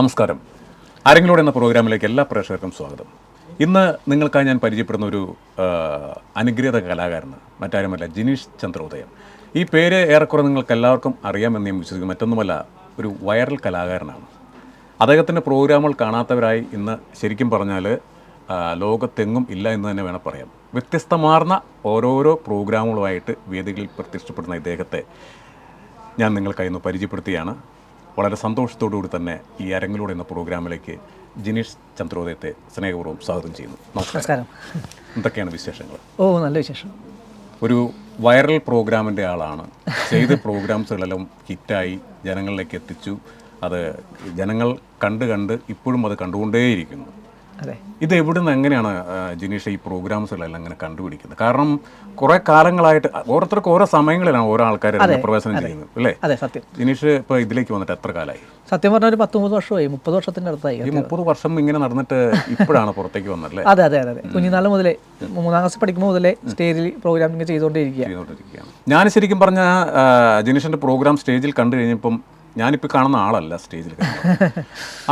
നമസ്കാരം. ആരെങ്കിലൂടെ എന്ന പ്രോഗ്രാമിലേക്ക് എല്ലാ പ്രേക്ഷകർക്കും സ്വാഗതം. ഇന്ന് നിങ്ങൾക്കായി ഞാൻ പരിചയപ്പെടുന്ന ഒരു അനുഗ്രഹീത കലാകാരനാണ് മറ്റാരുമല്ല ജിനീഷ് ചന്ദ്രോദയം ഈ പേര് ഏറെക്കുറെ നിങ്ങൾക്ക് എല്ലാവർക്കും അറിയാമെന്ന് ഞാൻ വിശ്വസിക്കുന്നു. മറ്റൊന്നുമല്ല ഒരു വൈറൽ കലാകാരനാണ്. അദ്ദേഹത്തിന്റെ പ്രോഗ്രാമുകൾ കാണാത്തവരായി ഇന്ന് ശരിക്കും പറഞ്ഞാൽ ലോകത്തെങ്ങും ഇല്ല എന്ന് തന്നെ വേണം പറയാം വ്യത്യസ്തമാർന്ന ഓരോരോ പ്രോഗ്രാമുകളുമായിട്ട് വേദികളിൽ പ്രത്യക്ഷപ്പെടുന്ന ഇദ്ദേഹത്തെ ഞാൻ നിങ്ങൾക്കായി ഒന്ന് പരിചയപ്പെടുത്തിയാണ്. വളരെ സന്തോഷത്തോടു കൂടി തന്നെ ഈ അരങ്ങിലൂടെ എന്ന പ്രോഗ്രാമിലേക്ക് ജിനീഷ് ചന്ദ്രോദയത്തെ സ്നേഹപൂർവം സ്വാഗതം ചെയ്യുന്നു. നമസ്കാരം. എന്തൊക്കെയാണ് വിശേഷങ്ങൾ? ഓ നല്ല വിശേഷം. ഒരു വൈറൽ പ്രോഗ്രാമിന്റെ ആളാണ്. ചെയ്ത പ്രോഗ്രാംസുകളെല്ലാം ഹിറ്റായി ജനങ്ങളിലേക്ക് എത്തിച്ചു. അത് ജനങ്ങൾ കണ്ട് കണ്ട് ഇപ്പോഴും അത് കണ്ടുകൊണ്ടേയിരിക്കുന്നു. അതെ. ഇത് എവിടുന്ന് എങ്ങനെയാണ് ജിനീഷ് ഈ പ്രോഗ്രാംസുകളെല്ലാം അങ്ങനെ കണ്ടുപിടിക്കുന്നത്? കാരണം കുറെ കാലങ്ങളായിട്ട് ഓരോരുത്തർക്ക് ഓരോ സമയങ്ങളിലാണ് ഓരോ ആൾക്കാർ പ്രവേശനം ചെയ്യുന്നത് അല്ലേ? അതെ സത്യം. ജിനീഷ് ഇപ്പോൾ ഇതിലേക്ക് വന്നിട്ട് എത്ര കാലമായി? സത്യം പറഞ്ഞാൽ ഒരു പത്ത് മുപ്പത് വർഷമായി മുപ്പത് വർഷത്തിന്റെ അടുത്തായി ഈ മുപ്പത് വർഷം ഇങ്ങനെ നടന്നിട്ട് ഇപ്പോഴാണ് പുറത്തേക്ക് വന്നത് അതെ അതെ അതെ അതെ. കുഞ്ഞുനാൾ മുതലേ മൂന്നാം ക്ലാസ് പഠിക്കുമ്പോൾ മുതലേ സ്റ്റേജിൽ പ്രോഗ്രാം ഇങ്ങനെ ചെയ്തുകൊണ്ടിരിക്കുകയാണ്. ഞാൻ ശരിക്കും പറഞ്ഞ ജിനീഷിന്റെ പ്രോഗ്രാം സ്റ്റേജിൽ കണ്ടു കഴിഞ്ഞപ്പം ഞാനിപ്പോൾ കാണുന്ന ആളല്ല സ്റ്റേജിൽ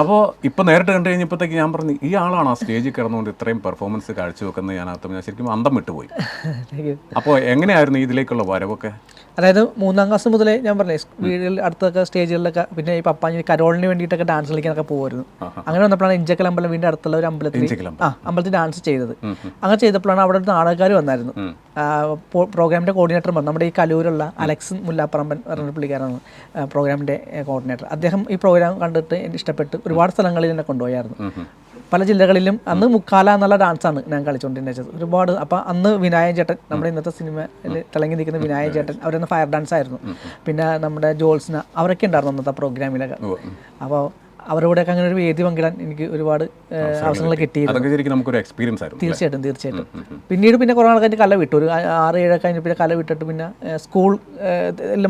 അപ്പോൾ ഇപ്പോൾ നേരിട്ട് കണ്ടു കഴിഞ്ഞപ്പോഴത്തേക്ക് ഞാൻ പറഞ്ഞു ഈ ആളാണ് ആ സ്റ്റേജിൽ കിടന്നുകൊണ്ട് ഇത്രയും പെർഫോമൻസ് കാഴ്ചവെക്കുന്നത് ഞാൻ അർത്ഥം ഞാൻ ശരിക്കും അന്തം വിട്ടുപോയി. അപ്പോൾ എങ്ങനെയായിരുന്നു ഇതിലേക്കുള്ള വരവൊക്കെ? അതായത് മൂന്നാം ക്ലാസ് മുതലേ ഞാൻ പറഞ്ഞേ വീടുകളിൽ അടുത്തൊക്കെ സ്റ്റേജുകളിലൊക്കെ പിന്നെ ഈ പപ്പാഞ്ഞി കരോളിന് വേണ്ടിയിട്ടൊക്കെ ഡാൻസ് കളിക്കാനൊക്കെ പോകുമായിരുന്നു അങ്ങനെ വന്നപ്പോഴാണ് ഇഞ്ചക്കൽ അമ്പലം വീടിന്റെ അടുത്തുള്ള ഒരു അമ്പലത്തിൽ ആ അമ്പലത്തിൽ ഡാൻസ് ചെയ്തത്. അങ്ങനെ ചെയ്തപ്പോഴാണ് അവിടെ ഒരു നാടകക്കാർ വന്നായിരുന്നു. ആ, പോ- പ്രോഗ്രാമിന്റെ കോർഡിനേറ്റർ നമ്മുടെ ഈ കലൂരുള്ള അലക്സ് മുല്ലാപ്പറമ്പൻ പറഞ്ഞ പുള്ളിക്കാരാണ് പ്രോഗ്രാമിന്റെ കോർഡിനേറ്റർ അദ്ദേഹം ഈ പ്രോഗ്രാം കണ്ടിട്ട് എനിക്ക് ഇഷ്ടപ്പെട്ട് ഒരുപാട് സ്ഥലങ്ങളിൽ എന്നെ കൊണ്ടുപോയായിരുന്നു. പല ജില്ലകളിലും അന്ന് മുക്കാല എന്നുള്ള ഡാൻസാണ് ഞാൻ കളിച്ചുകൊണ്ടിരുന്നത് ഒരുപാട് അപ്പോൾ അന്ന് വിനായകൻ ചേട്ടൻ നമ്മുടെ ഇന്നത്തെ സിനിമയിൽ തിളങ്ങി നിൽക്കുന്ന വിനായകൻ ചേട്ടൻ അവരന്ന് ഫയർ ഡാൻസ് ആയിരുന്നു പിന്നെ നമ്മുടെ ജോൾസ്ന അവരൊക്കെ ഉണ്ടായിരുന്നു അന്നത്തെ പ്രോഗ്രാമിലൊക്കെ. അപ്പോൾ അവരോടൊക്കെ അങ്ങനെ ഒരു വേദി പങ്കിടാൻ എനിക്ക് ഒരുപാട് അവസരങ്ങൾ കിട്ടിയിരുന്നു നമുക്കൊരു എക്സ്പീരിയൻസ് ആയിരുന്നു തീർച്ചയായിട്ടും തീർച്ചയായിട്ടും. പിന്നീട് പിന്നെ കുറേ ആൾക്കാർ കല വിട്ടു. ഒരു ആറ് ഏഴ് കഴിഞ്ഞ് പിന്നെ കല വിട്ടിട്ട് പിന്നെ സ്കൂൾ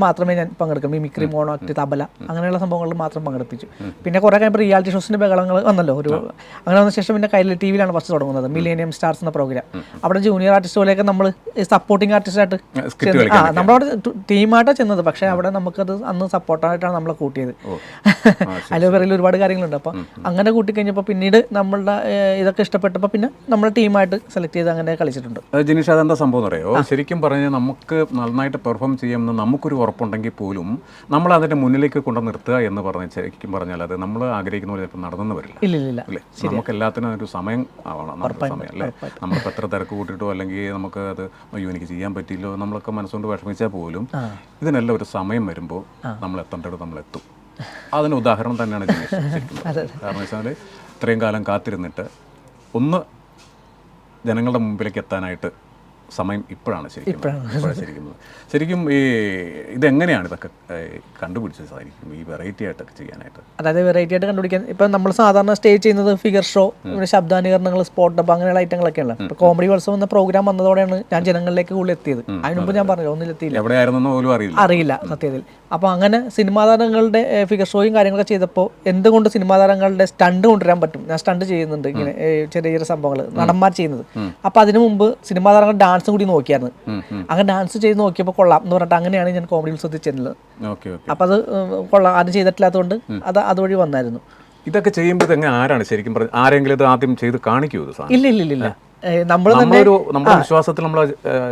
മാത്രമേ ഞാൻ പങ്കെടുക്കും മിമിക്രി മോണോ ആക്ട് തബല അങ്ങനെയുള്ള സംഭവങ്ങളിൽ മാത്രം പങ്കെടുപ്പിച്ചു. പിന്നെ കുറേ കഴിയുമ്പോൾ റിയാലിറ്റി ഷോസിന്റെ ബഹളങ്ങൾ വന്നല്ലോ. ഒരു അങ്ങനെ വന്ന ശേഷം പിന്നെ കയ്യിൽ ടി വിയിലാണ് ഫസ്റ്റ് തുടങ്ങുന്നത്. മില്ലേനിയം സ്റ്റാർസ് എന്ന പ്രോഗ്രാം അവിടെ ജൂനിയർ ആർട്ടിസ്റ്റ് ആർട്ടിസ്റ്റുകളെയൊക്കെ നമ്മൾ സപ്പോർട്ടിംഗ് ആർട്ടിസ്റ്റായിട്ട് ആയിട്ട് ആ നമ്മളവിടെ ടീമായിട്ടാണ് ചെന്നത്. പക്ഷേ അവിടെ നമുക്കത് അന്ന് സപ്പോർട്ടായിട്ടാണ് നമ്മളെ കൂട്ടിയത്. അതിൽ പേരിൽ ഒരുപാട് കാര്യങ്ങളുണ്ട്. അപ്പം അങ്ങനെ കൂട്ടിക്കഴിഞ്ഞപ്പോൾ പിന്നീട് നമ്മളുടെ ഇതൊക്കെ ഇഷ്ടപ്പെട്ടപ്പോൾ പിന്നെ നമ്മൾ ടീമായിട്ട് സെലക്ട് ചെയ്ത് അങ്ങനെ കളിച്ചിട്ടുണ്ട്. ജിനീഷ് അതെന്താ സംഭവം അറിയോ? ശരിക്കും പറഞ്ഞാൽ നമുക്ക് നന്നായിട്ട് പെർഫോം ചെയ്യാമെന്ന് നമുക്കൊരു ഉറപ്പുണ്ടെങ്കിൽ പോലും നമ്മൾ അതിന്റെ മുന്നിലേക്ക് കൊണ്ട് നിർത്തുക എന്ന് പറഞ്ഞാൽ ശരിക്കും പറഞ്ഞാൽ അത് നമ്മൾ ആഗ്രഹിക്കുന്ന പോലെ ചിലപ്പോൾ നടന്നു വരില്ല. ഇല്ല നമുക്ക് എല്ലാത്തിനും ഒരു സമയം ആവണം. സമയം അല്ലേ? നമ്മളിപ്പോൾ എത്ര തിരക്ക് കൂട്ടിയിട്ടോ അല്ലെങ്കിൽ നമുക്ക് അത് അയ്യോ എനിക്ക് ചെയ്യാൻ പറ്റിയില്ലോ നമ്മളൊക്കെ മനസ്സുകൊണ്ട് വിഷമിച്ചാൽ പോലും ഇതിനെല്ലാം ഒരു സമയം വരുമ്പോൾ നമ്മൾ എത്തേണ്ടത് നമ്മൾ എത്തും അതിന് ഉദാഹരണം തന്നെയാണ് ശരിക്കും. കാരണം വെച്ചാൽ ഇത്രയും കാലം കാത്തിരുന്നിട്ട് ഒന്ന് ജനങ്ങളുടെ മുമ്പിലേക്ക് എത്താനായിട്ട് സമയം ഇപ്പോഴാണ് ശരിക്കും ശരിക്കും. ശരിക്കും ഈ ഇതെങ്ങനെയാണ് ഇതൊക്കെ കണ്ടുപിടിച്ചത് സാധിക്കും? ഈ വെറൈറ്റി ആയിട്ടൊക്കെ ചെയ്യാനായിട്ട്? അതായത് വെറൈറ്റി ആയിട്ട് കണ്ടുപിടിക്കാൻ. ഇപ്പം നമ്മൾ സാധാരണ സ്റ്റേജ് ചെയ്യുന്നത് ഫിഗർ ഷോ പിന്നെ ശബ്ദാനുകരണങ്ങൾ സ്പോട്ട് ഡബ് അങ്ങനെയുള്ള ഐറ്റങ്ങളൊക്കെയുള്ള ഇപ്പോൾ കോമഡി ഉത്സവം എന്ന പ്രോഗ്രാം വന്നതോടെയാണ് ഞാൻ ജനങ്ങളിലേക്ക് കൂടുതൽ എത്തിയത്. അതിന് മുമ്പ് ഞാൻ പറഞ്ഞില്ല ഒന്നിലെത്തിയില്ല എവിടെയായിരുന്നു പോലും അറിയില്ല. അറിയില്ല സത്യത്തിൽ. അപ്പോൾ അങ്ങനെ സിനിമാ താരങ്ങളുടെ ഫിഗർ ഷോയും കാര്യങ്ങളൊക്കെ ചെയ്തപ്പോൾ എന്തുകൊണ്ട് സിനിമാ താരങ്ങളുടെ സ്റ്റണ്ട് കൊണ്ടുവരാൻ പറ്റും? ഞാൻ സ്റ്റണ്ട് ചെയ്യുന്നുണ്ട് ഇങ്ങനെ ചെറിയ ചെറിയ സംഭവങ്ങൾ നടന്മാർ ചെയ്യുന്നത്. അപ്പോൾ അതിനു മുമ്പ് സിനിമാ താരങ്ങൾ ഡാൻസും കൂടി നോക്കിയായിരുന്നു. അങ്ങനെ ഡാൻസ് ചെയ്ത് നോക്കിയപ്പോൾ കൊള്ളാം എന്ന് പറഞ്ഞിട്ട് അങ്ങനെയാണ് ഞാൻ കോമഡി ഉത്സവത്തിൽ ചെന്നത് ഓക്കെ ഓക്കെ. അപ്പോൾ അത് കൊള്ളാം. ആരും ചെയ്തിട്ടില്ലാത്തതുകൊണ്ട് അത് അതുവഴി വന്നായിരുന്നു. ഇതൊക്കെ ചെയ്യുമ്പോൾ എങ്ങനെ ആരാണ് ശരിക്കും പറഞ്ഞത് ആരെങ്കിലും ഇത് ആദ്യം ചെയ്ത് കാണിക്കൂ ഇത് ഇല്ല ഇല്ല ഇല്ല നമ്മൾ തന്നെ ഒരു നമ്മുടെ വിശ്വാസത്തിൽ നമ്മൾ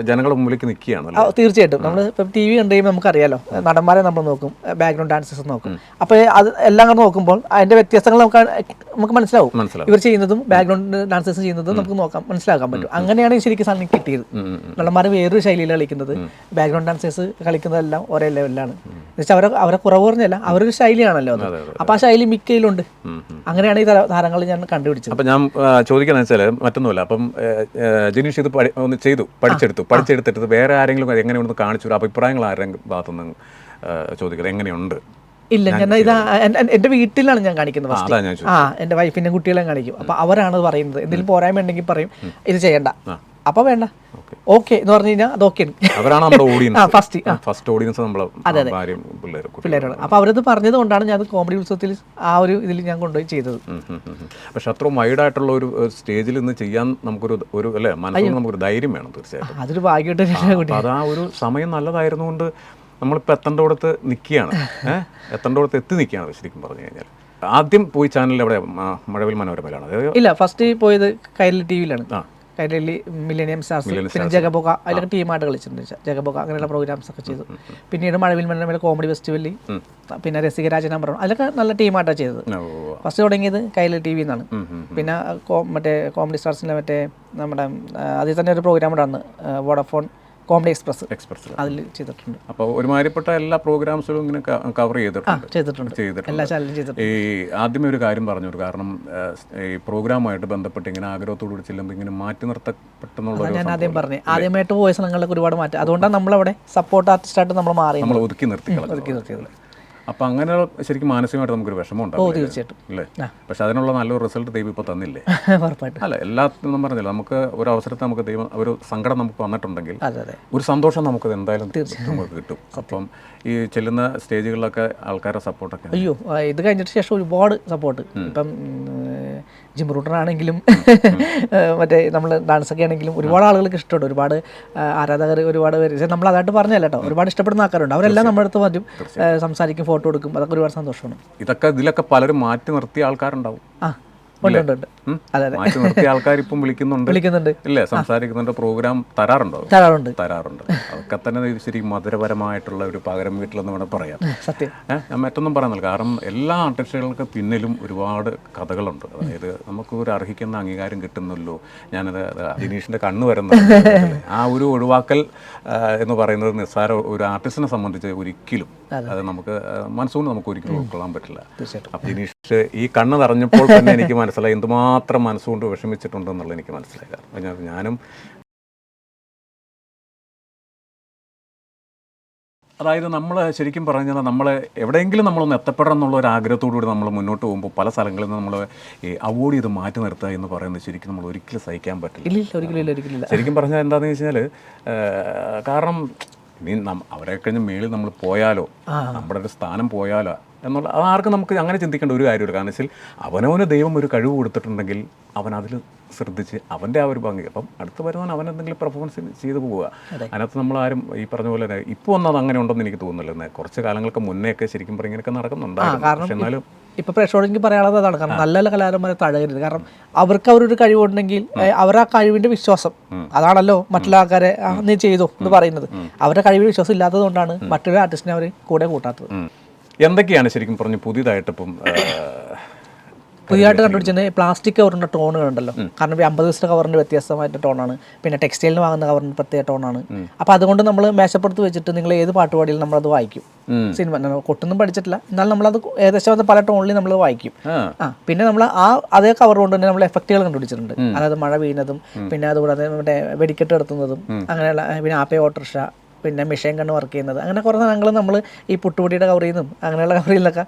ജനങ്ങളുടെ മുമ്പിലേക്ക് നിൽക്കുകയാണ് തീർച്ചയായിട്ടും. നമ്മൾ ഇപ്പം ടി വി കണ്ടു കഴിയുമ്പോൾ നമുക്കറിയാലോ. നടന്മാരെ നമ്മൾ നോക്കും ബാക്ക്ഗ്രൗണ്ട് ഡാൻസസ് നോക്കും. അപ്പോൾ അത് എല്ലാം കൂടെ നോക്കുമ്പോൾ അതിന്റെ വ്യത്യാസങ്ങൾ നമുക്ക് നമുക്ക് മനസ്സിലാവും. ഇവർ ചെയ്യുന്നതും ബാക്ക്ഗ്രൗണ്ട് ഡാൻസസ് ചെയ്യുന്നതും നമുക്ക് നോക്കാം മനസ്സിലാക്കാൻ പറ്റും. അങ്ങനെയാണ് ശരിക്കും സാധനം കിട്ടിയത്. നടന്മാർ വേറൊരു ശൈലിയിൽ കളിക്കുന്നത്. ബാക്ക്ഗ്രൗണ്ട് ഡാൻസേഴ്സ് കളിക്കുന്നതെല്ലാം ഒരേ ലെവലിലാണ് എന്നുവെച്ചാൽ അവരെ അവരെ കുറവ് പറഞ്ഞല്ല അവരൊരു ശൈലിയാണല്ലോ അപ്പോൾ ആ ശൈലി മിക്കയിലുണ്ട് അങ്ങനെയാണ് ഈ താര- താരങ്ങൾ ഞാൻ കണ്ടുപിടിച്ചത്. അപ്പം ഞാൻ ചോദിക്കുന്നത് വെച്ചാൽ മറ്റൊന്നുമില്ല. അപ്പം ജിനീഷ് ഇത് പഠി- ഒന്ന് ചെയ്തു പഠിച്ചെടുത്തു. പഠിച്ചെടുത്തിട്ട് വേറെ ആരെങ്കിലും എങ്ങനെ ഒന്ന് കാണിച്ചു ഒരു അഭിപ്രായങ്ങൾ ആരെങ്കിലും ഭാഗത്തുനിന്ന് ചോദിക്കുന്നത് എങ്ങനെയുണ്ട്? ഇല്ല ഞാൻ ഇത് എന്റെ വീട്ടിലാണ് ഞാൻ കാണിക്കുന്നത് ആ, എന്റെ വൈഫിനെ കുട്ടികളെ കാണിക്കും. അപ്പൊ അവരാണ് പറയുന്നത്. എന്തെങ്കിലും പോരായ്മ ഉണ്ടെങ്കിൽ പറയും. ഇത് ചെയ്യണ്ട. അപ്പൊ വേണ്ട. ഓക്കെ. എന്ന് പറഞ്ഞു കഴിഞ്ഞാൽ അത് ഓക്കെ അവരാണ് നമ്മുടെ ആ ഓഡിയൻസ് ഫസ്റ്റ് ഫസ്റ്റ് ഓഡിയൻസ് നമ്മളെ അപ്പൊ അവരത് പറഞ്ഞത് കൊണ്ടാണ് ഞാൻ കോമഡി ഉത്സവത്തിൽ ആ ഒരു ഇതിൽ ഞാൻ കൊണ്ടുപോയി ചെയ്തത്. പക്ഷെ അത്ര വൈഡായിട്ടുള്ള ഒരു സ്റ്റേജിൽ നിന്ന് ചെയ്യാൻ നമുക്കൊരു ഒരു അല്ലേ മനസ്സിൽ നമുക്കൊരു ധൈര്യം വേണം തീർച്ചയായിട്ടും. അതൊരു ഭാഗ്യമായിട്ട് അത് അതാ ഒരു സമയം നല്ലതായിരുന്നുകൊണ്ട് നമ്മളിപ്പോൾ എത്തേണ്ടടുത്ത് നിൽക്കുകയാണ് ഏഹ് എത്തേണ്ടടുത്ത് എത്തി നിൽക്കുകയാണ് ശരിക്കും പറഞ്ഞു കഴിഞ്ഞാൽ. ആദ്യം പോയി ചാനലിൽ അവിടെ ആ, മഴവിൽ മനോരമയിലാണ്. ഇല്ല ഫസ്റ്റ് പോയത് കൈരളി ടി വിയിലാണ് ആ. കൈരളി മില്ലേനിയം സ്റ്റാർസ് പിന്നെ ജഗബോക അതിലൊക്കെ ടീമായിട്ട് കളിച്ചിട്ടുണ്ട് ജഗബോക അങ്ങനെയുള്ള പ്രോഗ്രാംസ് ഒക്കെ ചെയ്തു. പിന്നീട് മഴവിൽ മനോരമയിലെ കോമഡി ഫെസ്റ്റിവലിൽ പിന്നെ രസികരാജൻ നമ്പർ അതിലൊക്കെ നല്ല ടീമായിട്ടാണ് ചെയ്തത്. ഫസ്റ്റ് തുടങ്ങിയത് കൈരളി ടി വി എന്നാണ്. പിന്നെ മറ്റേ കോമഡി സ്റ്റാർസിന്റെ മറ്റേ നമ്മുടെ അതിൽ തന്നെ ഒരു പ്രോഗ്രാം ഉണ്ടായിരുന്നു വോഡഫോൺ കോമഡി എക്സ്പ്രസ് എക്സ്പ്രസ്. അതിൽ ചെയ്തിട്ടുണ്ട്. അപ്പോൾ ഒരുമാതിരിപ്പെട്ട എല്ലാ പ്രോഗ്രാംസിലും ഇങ്ങനെ കവർ ചെയ്തിട്ടുണ്ട്. ചെയ്തിട്ടുണ്ട്. ചെയ്തിട്ടുണ്ട്. എല്ലാ ചാനലും ചെയ്തിട്ടുണ്ട്. ഈ ആദ്യമേ ഒരു കാര്യം പറഞ്ഞു കാരണം ഈ പ്രോഗ്രാമായിട്ട് ബന്ധപ്പെട്ട് ഇങ്ങനെ ആഗ്രഹത്തോടുകൂടി ചെല്ലുമ്പോൾ ഇങ്ങനെ മാറ്റി നിർത്തപ്പെട്ടെന്നുള്ള ഞാൻ ആദ്യം പറഞ്ഞു. ആദ്യമായിട്ട് പോയ സ്ഥലങ്ങളിലൊക്കെ ഒരുപാട് മാറ്റം. അതുകൊണ്ടാണ് നമ്മളവിടെ സപ്പോർട്ട് ആർട്ടിസ്റ്റായിട്ട് നമ്മൾ മാറി നമ്മൾ ഒതുക്കി നിർത്തി കളഞ്ഞു അപ്പം അങ്ങനെ ശരിക്കും മാനസികമായിട്ട് നമുക്കൊരു വിഷമം ഉണ്ടാവും തീർച്ചയായിട്ടും. അല്ലേ? പക്ഷെ അതിനുള്ള നല്ലൊരു റിസൾട്ട് ദൈവം ഇപ്പോൾ തന്നില്ലേ? ഉറപ്പായിട്ടും. അല്ല എല്ലാത്തിനും പറഞ്ഞില്ല നമുക്ക് ഒരു അവസരത്തെ നമുക്ക് ദൈവം ഒരു സങ്കടം നമുക്ക് വന്നിട്ടുണ്ടെങ്കിൽ ഒരു സന്തോഷം നമുക്ക് എന്തായാലും നമുക്ക് കിട്ടും. അപ്പം ഈ ചെല്ലുന്ന സ്റ്റേജുകളിലൊക്കെ ആൾക്കാരുടെ സപ്പോർട്ടൊക്കെ അയ്യോ ഇത് കഴിഞ്ഞിട്ട് ശേഷം ഒരുപാട് സപ്പോർട്ട് ഇപ്പം ജിം റൂട്ടറാണെങ്കിലും മറ്റേ നമ്മൾ ഡാൻസ് ഒക്കെ ആണെങ്കിലും ഒരുപാട് ആളുകൾക്ക് ഇഷ്ടമുണ്ട്. ഒരുപാട് ആരാധകർ ഒരുപാട് പേര്. നമ്മൾ അതായിട്ട് പറഞ്ഞല്ല കേട്ടോ. ഒരുപാട് ഇഷ്ടപ്പെടുന്ന ആൾക്കാരുണ്ട്. അവരെല്ലാം നമ്മുടെ അടുത്ത് വരും സംസാരിക്കും ഫോട്ടോ എടുക്കും. അതൊക്കെ ഒരുപാട് സന്തോഷമാണ്. ഇതൊക്കെ ഇതിലൊക്കെ പലരും മാറ്റി നിർത്തിയ ആൾക്കാരുണ്ടാവും. ആ. ആൾക്കാർ ഇപ്പം വിളിക്കുന്നുണ്ട്. വിളിക്കുന്നുണ്ട്. ഇല്ലേ? സംസാരിക്കുന്നുണ്ട് പ്രോഗ്രാം തരാറുണ്ടോ? തരാറുണ്ട്. തരാറുണ്ട്. അതൊക്കെ തന്നെ ശരി മധുരപരമായിട്ടുള്ള ഒരു പകരം വീട്ടിലെന്ന് വേണം പറയാം സത്യം. ഞാൻ മറ്റൊന്നും പറയാൻ കാരണം എല്ലാ ആർട്ടിസ്റ്റുകൾക്ക് പിന്നിലും ഒരുപാട് കഥകളുണ്ട്. അതായത് നമുക്ക് ഒരു അർഹിക്കുന്ന അംഗീകാരം കിട്ടുന്നല്ലോ. ഞാനത് ദിനീഷിന്റെ കണ്ണ് വരുന്ന ആ ഒരു ഒഴിവാക്കൽ എന്ന് പറയുന്നത് നിസ്സാര ഒരു ആർട്ടിസ്റ്റിനെ സംബന്ധിച്ച് ഒരിക്കലും അത്. നമുക്ക് മനസ്സുകൊണ്ട് നമുക്ക് ഒരിക്കലും ഉൾക്കൊള്ളാൻ പറ്റില്ല. തീർച്ചയായിട്ടും. ദിനീഷ് ഈ കണ്ണ് നിറഞ്ഞപ്പോൾ തന്നെ എനിക്ക് മനസ്സിലായി. എന്തുമാത്രം മനസ്സുകൊണ്ട് വിഷമിച്ചിട്ടുണ്ടെന്നുള്ളത് എനിക്ക് മനസ്സിലായി. കാരണം ഞാനും അതായത് നമ്മൾ ശരിക്കും പറഞ്ഞാൽ നമ്മൾ എവിടെയെങ്കിലും നമ്മളൊന്ന് എത്തപ്പെടണം എന്നുള്ള ഒരു ആഗ്രഹത്തോടുകൂടി നമ്മൾ മുന്നോട്ട് പോകുമ്പോൾ പല സ്ഥലങ്ങളിൽ നിന്ന് നമ്മൾ അവോയ്ഡ് ചെയ്ത് മാറ്റി നിർത്തുക എന്ന് പറയുന്നത് ശരിക്കും നമ്മൾ ഒരിക്കലും സഹിക്കാൻ പറ്റില്ല. ഇല്ല ഇല്ല ഒരിക്കലും ഇല്ല ഒരിക്കലും ഇല്ല. ശരിക്കും പറഞ്ഞാൽ എന്താണെന്ന് വെച്ചാൽ കാരണം നീ നമ്മ അവരെ കഴിഞ്ഞ് മേളിൽ നമ്മൾ പോയാലോ? നമ്മുടെ ഒരു സ്ഥാനം പോയാലോ? എന്നുള്ള അത് ആർക്കും നമുക്ക് അങ്ങനെ ചിന്തിക്കേണ്ട ഒരു കാര്യമില്ല. കാരണം വെച്ചാൽ അവനവന് ദൈവം ഒരു കഴിവ് കൊടുത്തിട്ടുണ്ടെങ്കിൽ അവൻ അതിൽ ശ്രദ്ധിച്ച് അവന്റെ ആ ഒരു ഭംഗി. അപ്പം അടുത്ത് വരുന്നവൻ അവൻ എന്തെങ്കിലും പെർഫോമൻസ് ചെയ്തു പോവുക. അതിനകത്ത് നമ്മൾ ആരും ഈ പറഞ്ഞ പോലെ തന്നെ ഇപ്പോൾ ഒന്നത് അങ്ങനെ ഉണ്ടെന്ന് എനിക്ക് തോന്നുന്നില്ല. കുറച്ച് കാലങ്ങൾക്ക് മുന്നേ ഒക്കെ ശരിക്കും പറഞ്ഞാൽ ഇങ്ങനെയൊക്കെ നടക്കുന്നുണ്ടായിരുന്നു. പക്ഷെ എന്നാലും ഇപ്പൊ പ്രേക്ഷകരോട് എനിക്ക് പറയാനുള്ളത് അതാണ്. കാരണം നല്ല നല്ല കലാകാരന്മാരെ തഴകരുത് കാരണം അവർക്ക് അവരൊരു കഴിവുണ്ടെങ്കിൽ അവർ ആ കഴിവിന്റെ വിശ്വാസം. അതാണല്ലോ മറ്റുള്ള ആൾക്കാരെ നീ ചെയ്തോ എന്ന് പറയുന്നത്. അവരുടെ കഴിവിൽ വിശ്വാസം ഇല്ലാത്തത് കൊണ്ടാണ് മറ്റൊരു ആർട്ടിസ്റ്റിനെ അവർ കൂടെ കൂട്ടാത്തത്. എന്തൊക്കെയാണ് ശരിക്കും പറഞ്ഞു പുതിയതായിട്ട് ഇപ്പം ആ, പുതിയതായിട്ട് കണ്ടുപിടിച്ചത് പ്ലാസ്റ്റിക് കവറിന്റെ ടോണുകൾ ഉണ്ടല്ലോ കാരണം ഈ അമ്പത് ദിവസത്തെ കവറിന്റെ വ്യത്യസ്തമായിട്ട് ടോണാണ്. പിന്നെ ടെക്സ്റ്റൈലിന് വാങ്ങുന്ന കവറിന്റെ പ്രത്യേക ടോണാണ്. അപ്പോൾ അതുകൊണ്ട് നമ്മൾ മേശപ്പുറത്ത് വെച്ചിട്ട് നിങ്ങൾ ഏത് പാട്ട് പാടിയാലും നമ്മളത് വായിക്കും. സിനിമ കൊട്ടൊന്നും പഠിച്ചിട്ടില്ല. എന്നാൽ നമ്മളത് ഏകദേശം അത് പല ടോണിൽ നമ്മൾ വായിക്കും. ആ. പിന്നെ നമ്മൾ ആ അതേ കവർ കൊണ്ട് തന്നെ നമ്മൾ എഫക്റ്റുകൾ കണ്ടുപിടിച്ചിട്ടുണ്ട്. അതായത് മഴ വീണതും പിന്നെ അതുകൂടാതെ മറ്റേ വെടിക്കെട്ട് നടത്തുന്നതും അങ്ങനെയുള്ള പിന്നെ ആപ്പേ ഓട്ടോറിക്ഷ പിന്നെ മെഷീൻ കണ്ണ് വർക്ക് ചെയ്യുന്നത്. അങ്ങനെ കുറേ സാധനങ്ങൾ നമ്മൾ ഈ പുട്ടുപൊടിയുടെ കവറിൽ നിന്നും അങ്ങനെയുള്ള കവറിൽ നിന്നൊക്കെ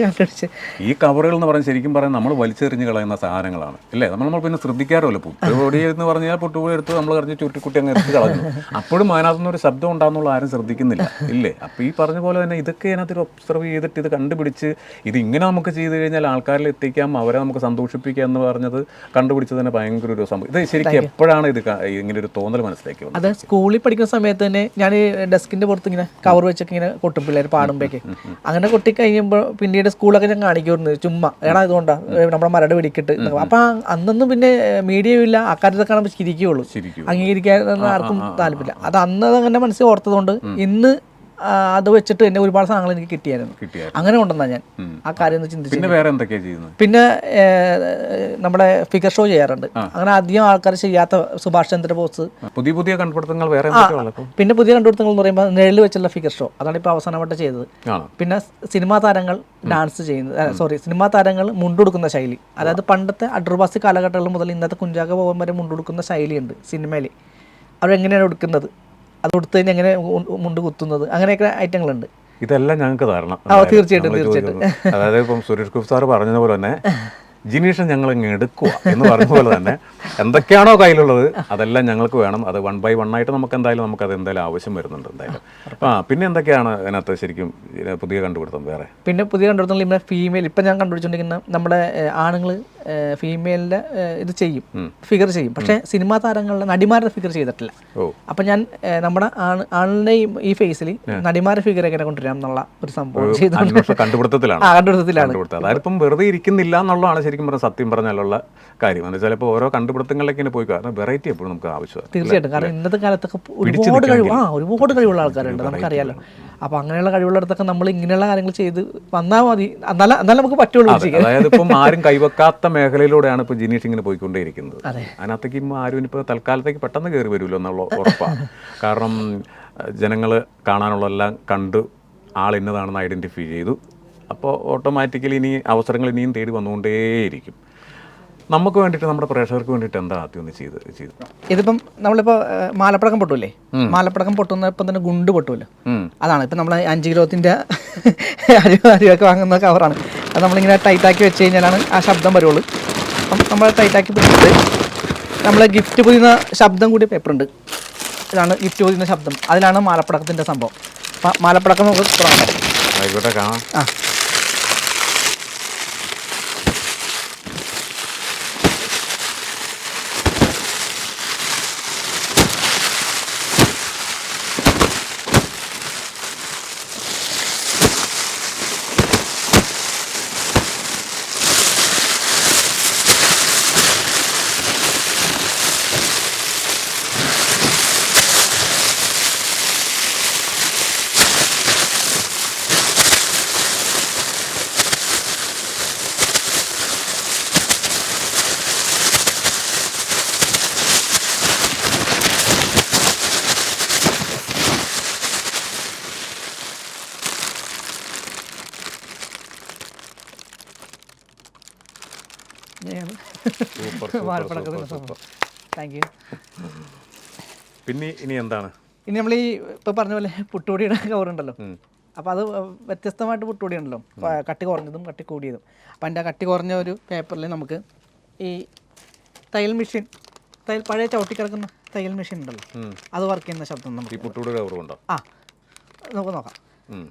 കണ്ടുപിടിച്ച്. ഈ കവറുകൾ എന്ന് പറഞ്ഞാൽ ശരിക്കും പറയാൻ നമ്മൾ വലിച്ചെറിഞ്ഞ് കളയുന്ന സാധനങ്ങളാണ്. അല്ലേ നമ്മൾ നമ്മൾ പിന്നെ ശ്രദ്ധിക്കാറുമല്ലോ പുട്ടുപൊടി എന്ന് പറഞ്ഞാൽ പുട്ടുപൊടി എടുത്ത് നമ്മൾ കറിഞ്ഞ് ചുറ്റിക്കുട്ടി അങ്ങ് എടുത്ത് കളഞ്ഞു. അപ്പോഴും അതിനകത്തുനിന്ന് ഒരു ശബ്ദം ഉണ്ടാകുന്നുള്ള ആരും ശ്രദ്ധിക്കുന്നില്ല. ഇല്ലേ? അപ്പോൾ ഈ പറഞ്ഞ പോലെ തന്നെ ഇതൊക്കെ അതിനകത്ത് ഒബ്സർവ് ചെയ്തിട്ട് ഇത് കണ്ടുപിടിച്ച് ഇത് ഇങ്ങനെ നമുക്ക് ചെയ്തു കഴിഞ്ഞാൽ ആൾക്കാരിൽ എത്തിക്കാം അവരെ നമുക്ക് സന്തോഷിപ്പിക്കാം എന്ന് പറഞ്ഞത് കണ്ടുപിടിച്ചത് തന്നെ ഭയങ്കര ഒരു സംഭവം ഇത് ശരിക്കും എപ്പോഴാണ് ഇത് ഇങ്ങനെ ഒരു തോന്നൽ മനസ്സിലാക്കി അത് സ്കൂളിൽ പഠിക്കുന്ന സമയത്ത് തന്നെ ഞാൻ ഡെസ്കിന്റെ പുറത്ത് ഇങ്ങനെ കവർ വെച്ചൊക്കെ ഇങ്ങനെ കൊട്ടും പിള്ളേർ പാടുമ്പോഴേക്ക്. അങ്ങനെ കൊട്ടി കഴിയുമ്പോൾ പിന്നീട് സ്കൂളൊക്കെ ഞാൻ കാണിക്കുമായിരുന്നു ചുമ്മാ എടാ ഇതുകൊണ്ടാ ഏ, നമ്മുടെ മരട് പിടിക്കിട്ട് അപ്പൊ അന്നൊന്നും പിന്നെ മീഡിയയും ഇല്ല. അക്കാര്യത്തെ കാണുമ്പോൾ ചിരിക്കുകയുള്ളൂ അംഗീകരിക്കാൻ ആർക്കും താല്പര്യമില്ല. അത് അന്ന് അങ്ങനെ മനസ്സിൽ ഓർത്തതുകൊണ്ട് ഇന്ന് അത് വെച്ചിട്ട് എന്നെ ഒരുപാട് സാധനങ്ങൾ എനിക്ക് കിട്ടിയായിരുന്നു. അങ്ങനെ ഉണ്ടെന്നാ ഞാൻ. ആ കാര്യം ഒന്ന് ചിന്തിച്ചു പിന്നെ വേറെ എന്തൊക്കെയാണ് ചെയ്യുന്നത്? പിന്നെ നമ്മുടെ ഫിഗർ ഷോ ചെയ്യാറുണ്ട്. അങ്ങനെ അധികം ആൾക്കാർ ചെയ്യാത്ത സുഭാഷ് ചന്ദ്രബോസ് പുതിയ പുതിയ കണ്ടുപിടുത്തങ്ങൾ വേറെ പിന്നെ പുതിയ കണ്ടുപിടുത്തങ്ങൾ എന്ന് പറയുമ്പോൾ നിഴലിൽ വെച്ചുള്ള ഫിഗർ ഷോ അതാണ് ഇപ്പോൾ അവസാനമായിട്ട് ചെയ്തത്. പിന്നെ സിനിമാ താരങ്ങൾ ഡാൻസ് ചെയ്യുന്നത്. സോറി സിനിമാ താരങ്ങൾ മുണ്ടുകൊടുക്കുന്ന ശൈലി. അതായത് പണ്ടത്തെ അഡ്രബാസി കാലഘട്ടങ്ങൾ മുതൽ ഇന്നത്തെ കുഞ്ചാക്ക പോകാൻ വരെ മുണ്ടുകൊടുക്കുന്ന ശൈലിയുണ്ട് സിനിമയിൽ അവരെങ്ങനെയാണ് ഉടുക്കുന്നത് അത് കഴിഞ്ഞ് എങ്ങനെ മുണ്ട് കുത്തുന്നത്? അങ്ങനെയൊക്കെ ഐറ്റങ്ങളുണ്ട്. ഇതെല്ലാം ഞങ്ങൾക്ക് തരണം തീർച്ചയായിട്ടും തീർച്ചയായിട്ടും, അതായത് ഇപ്പം സുരേഷ് ഗുപ്ത സാറ് പറഞ്ഞതുപോലെ തന്നെ ജിനീഷൻ ഞങ്ങൾ ഇങ്ങ് എടുക്കുക എന്ന് പറഞ്ഞ പോലെ തന്നെ എന്തൊക്കെയാണോ കയ്യിലുള്ളത് അതെല്ലാം ഞങ്ങൾക്ക് വേണം. അത് വൺ ബൈ വൺ ആയിട്ട് നമുക്ക് എന്തായാലും നമുക്ക് അത് എന്തായാലും ആവശ്യം വരുന്നുണ്ട് എന്തായാലും. ആ പിന്നെ എന്തൊക്കെയാണ് അതിനകത്ത് ശരിക്കും പുതിയ കണ്ടുപിടുത്തം വേറെ? പിന്നെ പുതിയ കണ്ടുപിടുത്തങ്ങൾ ഇവിടെ ഫീമെയിൽ ഇപ്പം ഞാൻ കണ്ടുപിടിച്ചുകൊണ്ടിരിക്കുന്ന നമ്മുടെ ആണുങ്ങൾ ഫീമെയിലിന്റെ ഇത് ചെയ്യും. ഫിഗർ ചെയ്യും. പക്ഷേ സിനിമാ താരങ്ങളുടെ നടിമാരുടെ ഫിഗർ ചെയ്തിട്ടില്ല. അപ്പം ഞാൻ നമ്മുടെ ആണ് ഈ ഫേസിൽ നടിമാരുടെ ഫിഗർ എങ്ങനെ കൊണ്ടുവരാം എന്നുള്ള ഒരു സംഭവം അന്വേഷണ കണ്ടുപിടുത്തത്തിലാണ്. കണ്ടുപിടുത്തത്തിലാണ്. ഇപ്പം വെറുതെ ഇരിക്കുന്നില്ല എന്നുള്ളതാണ് ശരിക്കും പറഞ്ഞാൽ സത്യം പറഞ്ഞാലുള്ള കാര്യം. എന്ന് വെച്ചാൽ ഇപ്പോൾ ഓരോ കണ്ടുപിടുത്തങ്ങളിലേക്ക് ഇങ്ങനെ പോയി കാരണം വെറൈറ്റി എപ്പോഴും നമുക്ക് ആവശ്യമാണ്. തീർച്ചയായിട്ടും. കാരണം ഇന്നത്തെ കാലത്തൊക്കെ ഒരുപാട് കഴിവ്. ആ ഒരുപാട് കഴിവുള്ള ആൾക്കാരുണ്ട്. നമുക്കറിയാലോ. അപ്പോൾ അങ്ങനെയുള്ള കഴിവുള്ളിടത്തൊക്കെ നമ്മൾ ഇങ്ങനെയുള്ള കാര്യങ്ങൾ ചെയ്ത് വന്നാൽ മതി. എന്നാലും എന്നാലും നമുക്ക് പറ്റുള്ളൂ അതായത് ഇപ്പം ആരും കൈവെക്കാത്ത മേഖലയിലൂടെയാണ് ഇപ്പോൾ ജിനീഷ് ഇങ്ങനെ പോയിക്കൊണ്ടേയിരിക്കുന്നത്. അതെ. അതിനകത്തേക്ക് ഇപ്പം ആരും ഇപ്പൊ തൽക്കാലത്തേക്ക് പെട്ടെന്ന് കയറി വരുമല്ലോ എന്നുള്ള ഉറപ്പാണ് കാരണം ജനങ്ങൾ കാണാനുള്ളതെല്ലാം കണ്ട് ആൾ ഇന്നതാണെന്ന് ഐഡന്റിഫൈ ചെയ്തു. അപ്പോൾ ഓട്ടോമാറ്റിക്കലി ഇനി അവസരങ്ങൾ ഇനിയും തേടി വന്നുകൊണ്ടേയിരിക്കും. നമുക്ക് വേണ്ടിയിട്ട് നമ്മുടെ പ്രേക്ഷകർക്ക് വേണ്ടിയിട്ട് എന്താ ആദ്യം ഒന്ന് ചെയ്ത് ചെയ്തു? ഇതിപ്പം നമ്മളിപ്പോൾ ഏഹ്, മാലപ്പടക്കം പൊട്ടൂലേ? മാലപ്പടക്കം പൊട്ടുന്നപ്പം തന്നെ ഗുണ്ട് പൊട്ടൂല്ലോ അതാണ്. ഇപ്പം നമ്മൾ അഞ്ച് കിലോത്തിന്റെ അരിവൊക്കെ വാങ്ങുന്ന കവറാണ്. അത് നമ്മളിങ്ങനെ ടൈറ്റാക്കി വെച്ച് കഴിഞ്ഞാലാണ് ആ ശബ്ദം വരുള്ളൂ. അപ്പം നമ്മൾ ടൈറ്റാക്കി പിടിച്ചിട്ട് നമ്മളെ ഗിഫ്റ്റ് പൊതിയുന്ന ശബ്ദം കൂടിയ പേപ്പറുണ്ട്. ഇതാണ് ഗിഫ്റ്റ് പൊതിയുന്ന ശബ്ദം. അതിലാണ് മാലപ്പടക്കത്തിന്റെ സംഭവം. അപ്പം മാലപ്പടക്കം നമുക്ക് ആയിക്കോട്ടെ കാണാം. ആ. സൂപ്പർ മാലപ്പടക്കത്തിന്റെ സംഭവം താങ്ക് യു പിന്നെ ഇനി എന്താണ്? ഇനി നമ്മൾ ഈ ഇപ്പോൾ പറഞ്ഞ പോലെ പുട്ടുപൊടിയുടെ കവറുണ്ടല്ലോ. അപ്പോൾ അത് വ്യത്യസ്തമായിട്ട് പുട്ടുപൊടി ഉണ്ടല്ലോ കട്ടി കുറഞ്ഞതും കട്ടി കൂടിയതും. അപ്പോൾ അതിന്റെ കട്ടി കുറഞ്ഞ ഒരു പേപ്പറിൽ നമുക്ക് ഈ തയ്യൽ മെഷീൻ തയ്യൽ പഴയ ചവിട്ടി കിടക്കുന്ന തയ്യൽ മെഷീൻ ഉണ്ടല്ലോ. അത് വർക്ക് ചെയ്യുന്ന ശബ്ദം നമുക്ക് ഈ പുട്ടൂടെ കവറുണ്ടോ? ആ നമുക്ക് നോക്കാം ഉം.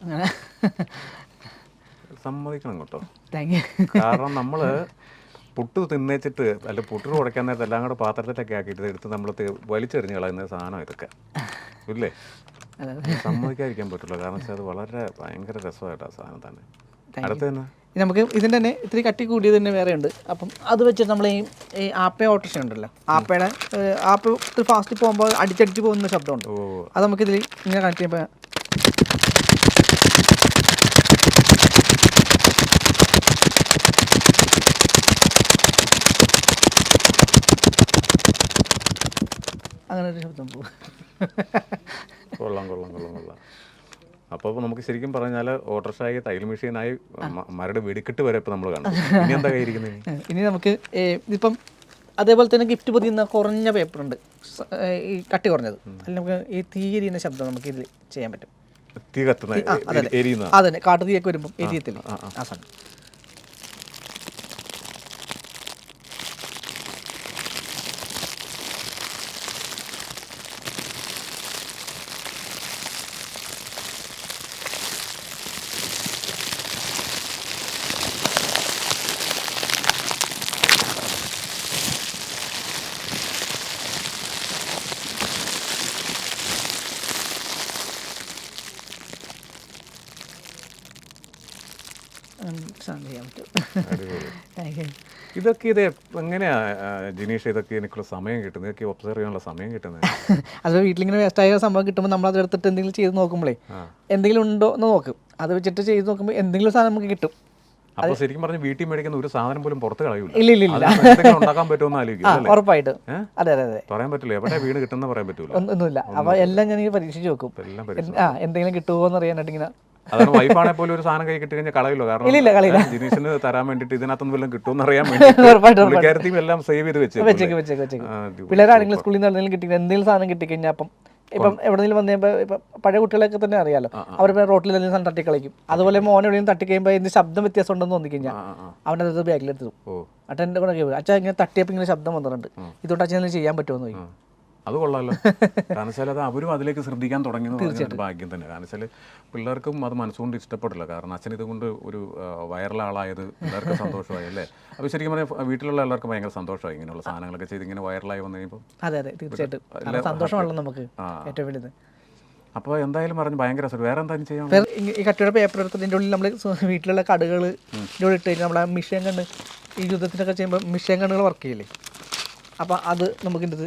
അങ്ങനെ സമ്മതിക്കണം കേട്ടോ താങ്ക് യു കാരണം നമ്മൾ പുട്ട് തിന്നേച്ചിട്ട് അല്ല പുട്ട് ഉടയ്ക്കാൻ നേരത്തെ എല്ലാം കൂടെ പാത്രത്തിലൊക്കെ ആക്കിയിട്ട് എടുത്ത് നമ്മൾ വലിച്ചെറിഞ്ഞ് കളയുന്ന സാധനം ഇതൊക്കെ. ഇല്ലേ? സമ്മതിക്കാതിരിക്കാൻ പറ്റുള്ളൂ കാരണം വെച്ചാൽ അത് വളരെ ഭയങ്കര രസമായിട്ട് ആ സാധനം തന്നെ. അടുത്ത് തന്നെ നമുക്ക് ഇതിന്റെ തന്നെ ഇത്തിരി കട്ടി കൂടിയത് തന്നെ വേറെ ഉണ്ട് അപ്പം അത് വെച്ചിട്ട് നമ്മൾ ഈ ഈ ആപ്പ ഓട്ടോറിക്ഷ ഉണ്ടല്ലോ. ആപ്പയുടെ ആപ്പ് ഫാസ്റ്റ് പോകുമ്പോൾ അടിച്ചടിച്ച് പോകുന്ന ശബ്ദമുണ്ട്. അത് നമുക്കിതിൽ ഇങ്ങനെ കണക്ട് ചെയ്യുമ്പോൾ അങ്ങനെ ഒരു ശബ്ദം പോകും. കൊള്ളാം കൊള്ളാം കൊള്ളാം കൊള്ളാം. അപ്പോൾ നമുക്ക് ശരിക്കും പറഞ്ഞാൽ ഓട്ടർഷായി തയ്യൽ മെഷീനായി മരട് വെടിക്കെട്ട് വരെ നമ്മൾ കാണും ഇനി എന്താ കയ്യിരിക്കുന്നത് ഇനി നമുക്ക് ഇപ്പം അതേപോലെ തന്നെ ഗിഫ്റ്റ് പൊതിയുന്ന കുറഞ്ഞ പേപ്പർ ഉണ്ട്. ഈ കട്ടി കുറഞ്ഞത്. അതിൽ നമുക്ക് ഈ തീരിയുന്ന ശബ്ദം നമുക്ക് ഇതിൽ ചെയ്യാൻ പറ്റും. തീ കത്തുന്ന അതെ കാട്ടു അതന്നെ. കാട്ടുതീയൊക്കെ വരുമ്പോൾ എരിയത്തില്ല? ആ സാധനം. സാധനം ചെയ്യാൻ പറ്റും ഇതൊക്കെ ഇത് എങ്ങനെയാ ജിനീഷ് ഇതൊക്കെ എനിക്കുള്ള സമയം കിട്ടുന്നത്? ഇതൊക്കെ ഒബ്സർവ് ചെയ്യാനുള്ള സമയം കിട്ടുന്നത്? അത് വീട്ടിലിങ്ങനെ വേസ്റ്റായ സംഭവം കിട്ടുമ്പോൾ നമ്മൾ അത് എടുത്തിട്ട് എന്തെങ്കിലും ചെയ്ത് നോക്കുമ്പോഴേ എന്തെങ്കിലും ഉണ്ടോ എന്ന് നോക്കും. അത് വെച്ചിട്ട് ചെയ്ത് നോക്കുമ്പോൾ എന്തെങ്കിലും സാധനം നമുക്ക് കിട്ടും. അപ്പോൾ ശരിക്കും പറഞ്ഞ വീട്ടിൽ മേടിക്കുന്ന ഒരു സാധനം പോലും പുറത്ത് കളയൂല. ഇല്ല ഇല്ല ഇല്ല. ഉണ്ടാക്കാൻ പറ്റുമെന്ന് ആലോചിക്കും ഉറപ്പായിട്ടും? അതെ അതെ അതെ. പറയാൻ പറ്റില്ല. എവിടെ വീട് കിട്ടുന്ന പറയാൻ പറ്റൂല. ഒന്നും- ഒന്നുമില്ല. അപ്പോൾ എല്ലാം ഞാൻ പരീക്ഷിച്ച് നോക്കും ആ എന്തെങ്കിലും കിട്ടുമോ എന്ന് അറിയാനായിട്ട് ഇങ്ങനെ അതാണ് വൈഫാണെ പോലും ഒരു സാധനം കൈ കിട്ടി കഴിഞ്ഞാൽ കളയില്ലോ. കാരണം ജിനീഷിന് തരാൻ വേണ്ടിട്ട് ഇതിനകത്തൊന്നും വല്ലതും കിട്ടുമെന്ന് അറിയാൻ വേണ്ടി. എല്ലാം സേവ് ചെയ്ത് ആ, പിള്ളേരാണെങ്കിലും സ്കൂളിൽ നിന്ന് എന്തെങ്കിലും കിട്ടി എന്തെങ്കിലും സാധനം കിട്ടിക്കഴിഞ്ഞാൽ അപ്പം ഇപ്പം എവിടെയെങ്കിലും വന്നു കഴിയുമ്പോൾ പഴയ കുട്ടികളൊക്കെ തന്നെ അറിയാലോ. അവർ റോട്ടിൽ എന്തെങ്കിലും തട്ടി കളിക്കും. അതുപോലെ മോൻ എവിടെയും തട്ടി കഴിയുമ്പോൾ എന്ത് ശബ്ദം വ്യത്യാസം ഉണ്ടെന്ന് തോന്നിക്കഴിഞ്ഞാൽ ആ, ആ, അവന്റെ അത് ബാഗിലെടുത്തു അച്ഛൻ എന്റെ കൂടെ അച്ഛൻ ഇങ്ങനെ തട്ടിയപ്പോൾ ഇങ്ങനെ ശബ്ദം വന്നിട്ടുണ്ട്. ഇതുകൊണ്ട് അച്ഛൻ ചെയ്യാൻ പറ്റുമെന്ന് ചോദിക്കും. അത് കൊള്ളാമല്ലോ കാരണം വെച്ചാൽ അത് അവരും അതിലേക്ക് ശ്രദ്ധിക്കാൻ തുടങ്ങിയെന്ന് പറഞ്ഞാൽ ഭാഗ്യം തന്നെ. കാരണം വെച്ചാൽ പിള്ളേർക്കും അത് മനസ്സുകൊണ്ട് ഇഷ്ടപ്പെടില്ല കാരണം അച്ഛൻ ഇതുകൊണ്ട് ഒരു വൈറൽ ആളായത് പിള്ളേർക്ക് സന്തോഷമായി അല്ലേ? അപ്പോൾ ശരിക്കും പറഞ്ഞാൽ വീട്ടിലുള്ള എല്ലാവർക്കും ഭയങ്കര സന്തോഷമായി ഇങ്ങനെയുള്ള സാധനങ്ങളൊക്കെ ചെയ്ത് ഇങ്ങനെ വൈറലായി വന്നു കഴിയുമ്പോൾ അതെ അതെ തീർച്ചയായിട്ടും. സന്തോഷമാണല്ലോ നമുക്ക് ഏറ്റവും വലുത്. അപ്പോൾ എന്തായാലും പറഞ്ഞു ഭയങ്കര വേറെ എന്തായാലും ചെയ്യാം ഈ- കട്ടിയുടെ പേപ്പർ എടുത്തതിന്റെ ഉള്ളിൽ നമ്മൾ വീട്ടിലുള്ള കടുകൾ ഇതിന്റെ ഇട്ട് നമ്മളെ മിഷൻ കണ്ണ് ഈ യുദ്ധത്തിനൊക്കെ ചെയ്യുമ്പോൾ മിഷൻ കണ്ണുകൾ വർക്ക് ചെയ്യില്ലേ? അപ്പോൾ അത് നമുക്ക് ഇത്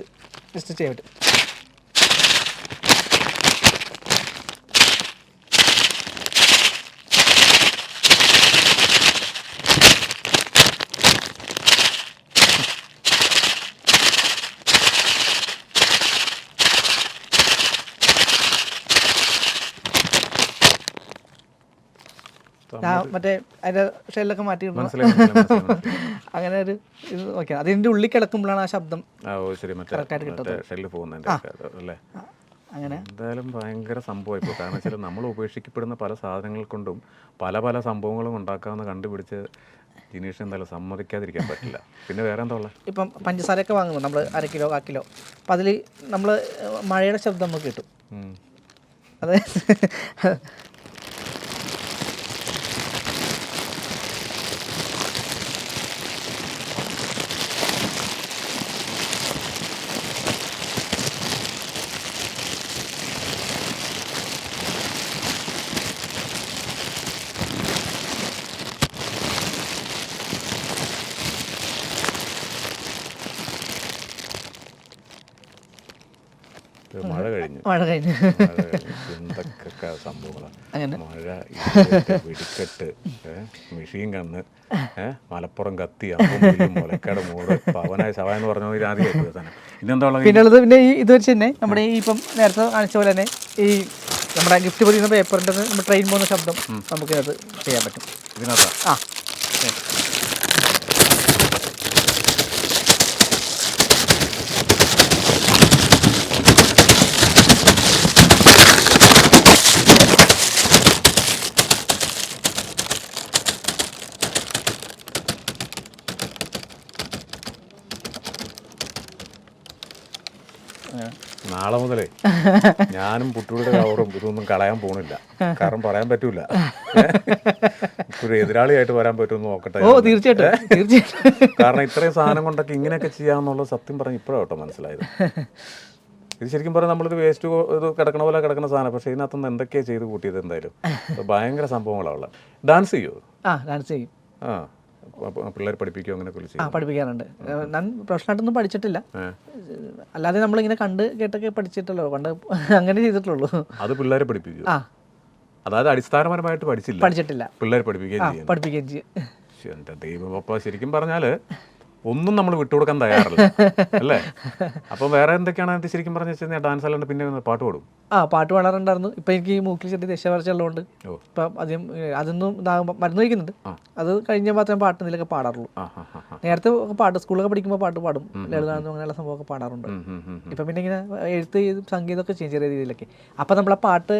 ജസ്റ്റ് ചെയ്യാൻ പറ്റും മറ്റേ അതിന്റെ ഷെല്ലൊക്കെ മാറ്റി. അങ്ങനെ ഒരു ഇത് നോക്കിയാൽ അതിന്റെ ഉള്ളിൽ കിടക്കുമ്പോഴാണ് ആ ശബ്ദം ഓ ശരി. മറ്റേ പോകുന്നതിന്റെ അല്ലേ? അങ്ങനെ. എന്തായാലും ഭയങ്കര സംഭവമായി ഇപ്പോൾ കാരണം വെച്ചാൽ നമ്മൾ ഉപേക്ഷിക്കപ്പെടുന്ന പല സാധനങ്ങൾ കൊണ്ടും പല പല സംഭവങ്ങളും ഉണ്ടാക്കാമെന്ന് കണ്ടുപിടിച്ച് ജിനീഷ് എന്തായാലും സമ്മതിക്കാതിരിക്കാൻ പറ്റില്ല. പിന്നെ വേറെ എന്താ ഉള്ളത് ഇപ്പം പഞ്ചസാരയൊക്കെ വാങ്ങുന്നു. നമ്മൾ അര കിലോ കാ കിലോ. അപ്പം അതിൽ നമ്മൾ മഴയുടെ ശബ്ദം നമുക്ക് കിട്ടും. അത് ഇത് മഴ കഴിഞ്ഞു. എന്തൊക്കെ സംഭവങ്ങളാണ് മഴ വെടിക്കെട്ട് മെഷീൻ കണ്ണ് മലപ്പുറം കത്തി മുലക്കട മൂട് പവനായ സഭ എന്ന് പറഞ്ഞ ആദ്യം തന്നെ. ഇന്നെന്താ ഉള്ളത്? പിന്നെ പിന്നെ ഈ ഇത് വെച്ച് തന്നെ നമ്മുടെ ഈ ഇപ്പം നേരത്തെ കാണിച്ച പോലെ തന്നെ ഈ നമ്മുടെ ഗിഫ്റ്റ് പൊതിയുന്ന പേപ്പറിന്റെ ട്രെയിൻ പോകുന്ന ശബ്ദം നമുക്ക് അത് ചെയ്യാൻ പറ്റും. ഇതിനകത്ത്? ആ. നാളെ മുതലേ ഞാനും പുട്ടിയുടെ കവറും ഇതൊന്നും കളയാൻ പോണില്ല. കാരണം പറയാൻ പറ്റൂല. ഒരു എതിരാളിയായിട്ട് വരാൻ പറ്റുമെന്ന് നോക്കട്ടെ ഓ തീർച്ചയായിട്ടും തീർച്ചയായിട്ടും. കാരണം ഇത്രയും സാധനം കൊണ്ടൊക്കെ ഇങ്ങനെയൊക്കെ ചെയ്യാന്നുള്ളത് സത്യം പറഞ്ഞ് ഇപ്പോഴാണ് കേട്ടോ മനസ്സിലായത്. ഇത് ശരിക്കും പറഞ്ഞാൽ നമ്മളിത് വേസ്റ്റ് ഇത് കിടക്കണ പോലെ കിടക്കുന്ന സാധനം. പക്ഷേ ഇതിനകത്തുനിന്ന് എന്തൊക്കെയാണ് ചെയ്ത് കൂട്ടിയത് എന്തായാലും? ഭയങ്കര സംഭവങ്ങളാണ് ഡാൻസ് ചെയ്യുമോ ആ ഡാൻസ് ചെയ്യും. ആ. പിള്ളേർ പഠിപ്പിക്കുകയോ അങ്ങനെയൊക്കെ ആ പഠിപ്പിക്കാറുണ്ട്. ഞാൻ പ്രൊഫഷണലായിട്ടൊന്നും പഠിച്ചിട്ടില്ല. അല്ലാതെ നമ്മളിങ്ങനെ കണ്ട് കേട്ടൊക്കെ പഠിച്ചിട്ടുള്ളൂ പണ്ട് അങ്ങനെ ചെയ്തിട്ടുള്ളൂ. അത് പിള്ളേരെ പഠിപ്പിക്കുക ആ. അതായത് അടിസ്ഥാനപരമായിട്ട് പഠിച്ചില്ല. പഠിച്ചിട്ടില്ല. പിള്ളേരെ പഠിപ്പിക്കുകയും ചെയ്യും പഠിപ്പിക്കുകയും ചെയ്യും. ദൈവം ശരിക്കും പറഞ്ഞാൽ ഒന്നും നമ്മൾ വിട്ടുകൊടുക്കാൻ തയ്യാറല്ല. അല്ലേ? അപ്പം വേറെ എന്തൊക്കെയാണ് ഇത് ശരിക്കും പറഞ്ഞു വെച്ചാൽ ഡാൻസ് അല്ലാണ്ട് പിന്നെ പാട്ട് പാടും ആ പാട്ട് പാടാറുണ്ടായിരുന്നു. ഇപ്പം എനിക്ക് ഈ മൂക്കിൽ ചെറിയ ദശവർച്ച ഉള്ളതുകൊണ്ട് ഓ. ഇപ്പം അധികം അതൊന്നും മരുന്ന് കഴിക്കുന്നുണ്ട്. അത് കഴിഞ്ഞ മാത്രമേ പാട്ട് എന്തെങ്കിലുമൊക്കെ പാടാറുള്ളൂ. നേരത്തെ പാട്ട് സ്കൂളൊക്കെ പഠിക്കുമ്പോൾ പാട്ട് പാടും. ലളിതാനന്ദം അങ്ങനെയുള്ള സംഭവമൊക്കെ പാടാറുണ്ട്. ഇപ്പം പിന്നെ ഇങ്ങനെ എഴുത്ത് ചെയ്ത് സംഗീതമൊക്കെ ചെയ്യും ചെറിയ രീതിയിലൊക്കെ. അപ്പം നമ്മൾ ആ പാട്ട്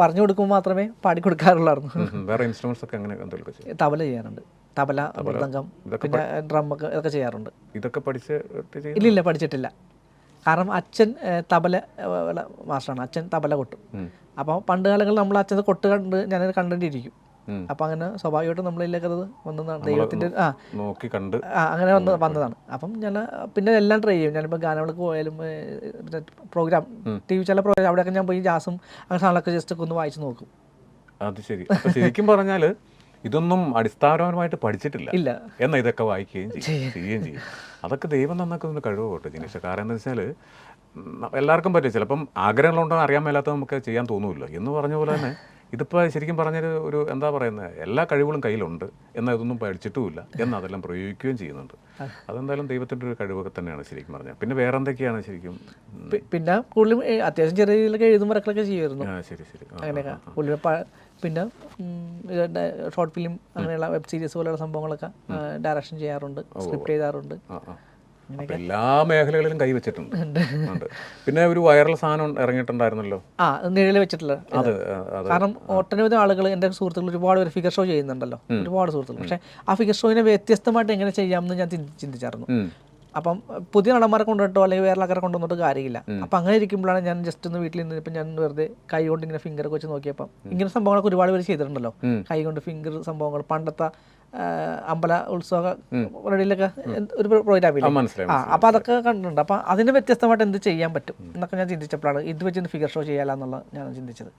പറഞ്ഞു കൊടുക്കുമ്പോൾ മാത്രമേ പാടി കൊടുക്കാറുള്ളായിരുന്നു. വേറെ ഇൻസ്ട്രുമെന്റ്സ് ഒക്കെ അങ്ങനെ തബല ചെയ്യാറുണ്ട്. തബല മൃദംഗം പിന്നെ ഡ്രം ഒക്കെ ഇതൊക്കെ ചെയ്യാറുണ്ട്. ഇതൊക്കെ പഠിച്ച് ഇല്ല ഇല്ല പഠിച്ചിട്ടില്ല. കാരണം അച്ഛൻ തബല മാസ്റ്ററാണ് അച്ഛൻ തബല കൊട്ടും. അപ്പോൾ പണ്ട് കാലങ്ങളിൽ നമ്മൾ അച്ഛൻ കൊട്ട് കണ്ട് ഞാനത് കണ്ടിട്ടിരിക്കും. അപ്പം അങ്ങനെ സ്വാഭാവികമായിട്ടും നമ്മളിലേക്ക് അത് വന്നതാണ് ദൈവത്തിന്റെ ആ നോക്കി കണ്ട് ആ, അങ്ങനെ വന്ന് വന്നതാണ്. അപ്പം ഞാൻ പിന്നെ എല്ലാം ട്രൈ ചെയ്യും. ഞാനിപ്പോൾ ഗാനങ്ങൾക്ക് പോയാലും പ്രോഗ്രാം ടി വി ചില പ്രോഗ്രാം അവിടെയൊക്കെ ഞാൻ പോയി ജാസും അങ്ങനെ സാധനങ്ങളൊക്കെ ജസ്റ്റ് ഒക്കെ ഒന്ന് വായിച്ച് നോക്കും. അത് ശരി. ശരിക്കും പറഞ്ഞാൽ ഇതൊന്നും അടിസ്ഥാനപരമായിട്ട് പഠിച്ചിട്ടില്ല. ഇല്ല. എന്നാൽ ഇതൊക്കെ വായിക്കുകയും ചെയ്യും ചെയ്യുകയും ചെയ്യും. അതൊക്കെ ദൈവം നന്നാക്കുന്ന കഴിവ് കേട്ടോ ജിനീഷ്. കാരണം എന്താ വെച്ചാൽ എല്ലാവർക്കും പറ്റും. ചിലപ്പം ആഗ്രഹങ്ങളുണ്ടോ അറിയാൻ മേലാത്ത നമുക്ക് ചെയ്യാൻ തോന്നുമല്ലോ എന്ന് പറഞ്ഞ പോലെ തന്നെ ഇതിപ്പോൾ ശരിക്കും പറഞ്ഞൊരു ഒരു എന്താ പറയുന്നത് എല്ലാ കഴിവുകളും കയ്യിലുണ്ട്. എന്നാൽ ഇതൊന്നും പഠിച്ചിട്ടുമില്ല. എന്ന് അതെല്ലാം പ്രയോഗിക്കുകയും ചെയ്യുന്നുണ്ട്. അതെന്തായാലും ദൈവത്തിന്റെ ഒരു കഴിവൊക്കെ തന്നെയാണ് ശരിക്കും പറഞ്ഞത് പിന്നെ വേറെ എന്തൊക്കെയാണ് ശരിക്കും പിന്നെ കൂടുതലും അത്യാവശ്യം ചെറിയ രീതിയിലൊക്കെ എഴുതും ചെയ്യുമായിരുന്നു. ശരി ശരി. അങ്ങനെയൊക്കെ. പിന്നെ ഷോർട്ട് ഫിലിം അങ്ങനെയുള്ള വെബ് സീരീസ് പോലെയുള്ള സംഭവങ്ങളൊക്കെ ഡയറക്ഷൻ ചെയ്യാറുണ്ട് സ്ക്രിപ്റ്റ് അപ്പൊ എല്ലാ മേഖലകളിലും കൈവച്ചിട്ടുണ്ട് പിന്നെ ഒരു വൈറൽ സാധനം ഇറങ്ങിയിട്ടുണ്ടായിരുന്നല്ലോ. ആ നിഴൽ വെച്ചിട്ടില്ല അത് കാരണം ഒട്ടനവധി ആളുകൾ എന്റെ സുഹൃത്തുക്കൾ ഒരുപാട് പേര് ഫിഗർ ഷോ ചെയ്യുന്നുണ്ടല്ലോ. ഒരുപാട് സുഹൃത്തുക്കൾ. പക്ഷേ ആ ഫിഗർ ഷോയിനെ വ്യത്യസ്തമായിട്ട് എങ്ങനെ ചെയ്യാമെന്ന് ഞാൻ ചിന്തി- ചിന്തിച്ചായിരുന്നു. അപ്പം പുതിയ നടന്മാരെ കൊണ്ടുവന്നിട്ടോ അല്ലെങ്കിൽ വേറെ ആൾക്കാരെ കൊണ്ടുവന്നിട്ട് കാര്യമില്ല. അപ്പം അങ്ങനെ ഇരിക്കുമ്പോഴാണ് ഞാൻ ജസ്റ്റ് ഒന്ന് വീട്ടിൽ നിന്ന് ഇപ്പം ഞാൻ വെറുതെ കൈ കൊണ്ട് ഇങ്ങനെ ഫിംഗർ വെച്ച് നോക്കിയപ്പം ഇങ്ങനെ സംഭവങ്ങളൊക്കെ ഒരുപാട് പേര് ചെയ്തിട്ടുണ്ടല്ലോ. കൈ കൊണ്ട് ഫിംഗർ സംഭവങ്ങൾ പണ്ടത്തെ അമ്പല ഉത്സവ റെഡിയിലൊക്കെ ഒരു പ്രോഗ്രാം ഇല്ല? ആ അപ്പം അതൊക്കെ കണ്ടിട്ടുണ്ട്. അപ്പം അതിന് വ്യത്യസ്തമായിട്ട് എന്ത് ചെയ്യാൻ പറ്റും എന്നൊക്കെ ഞാൻ ചിന്തിച്ചപ്പോഴാണ് ഇത് വെച്ച് ഫിഗർ ഷോ ചെയ്യാമെന്നുള്ള ഞാൻ ചിന്തിച്ചത്.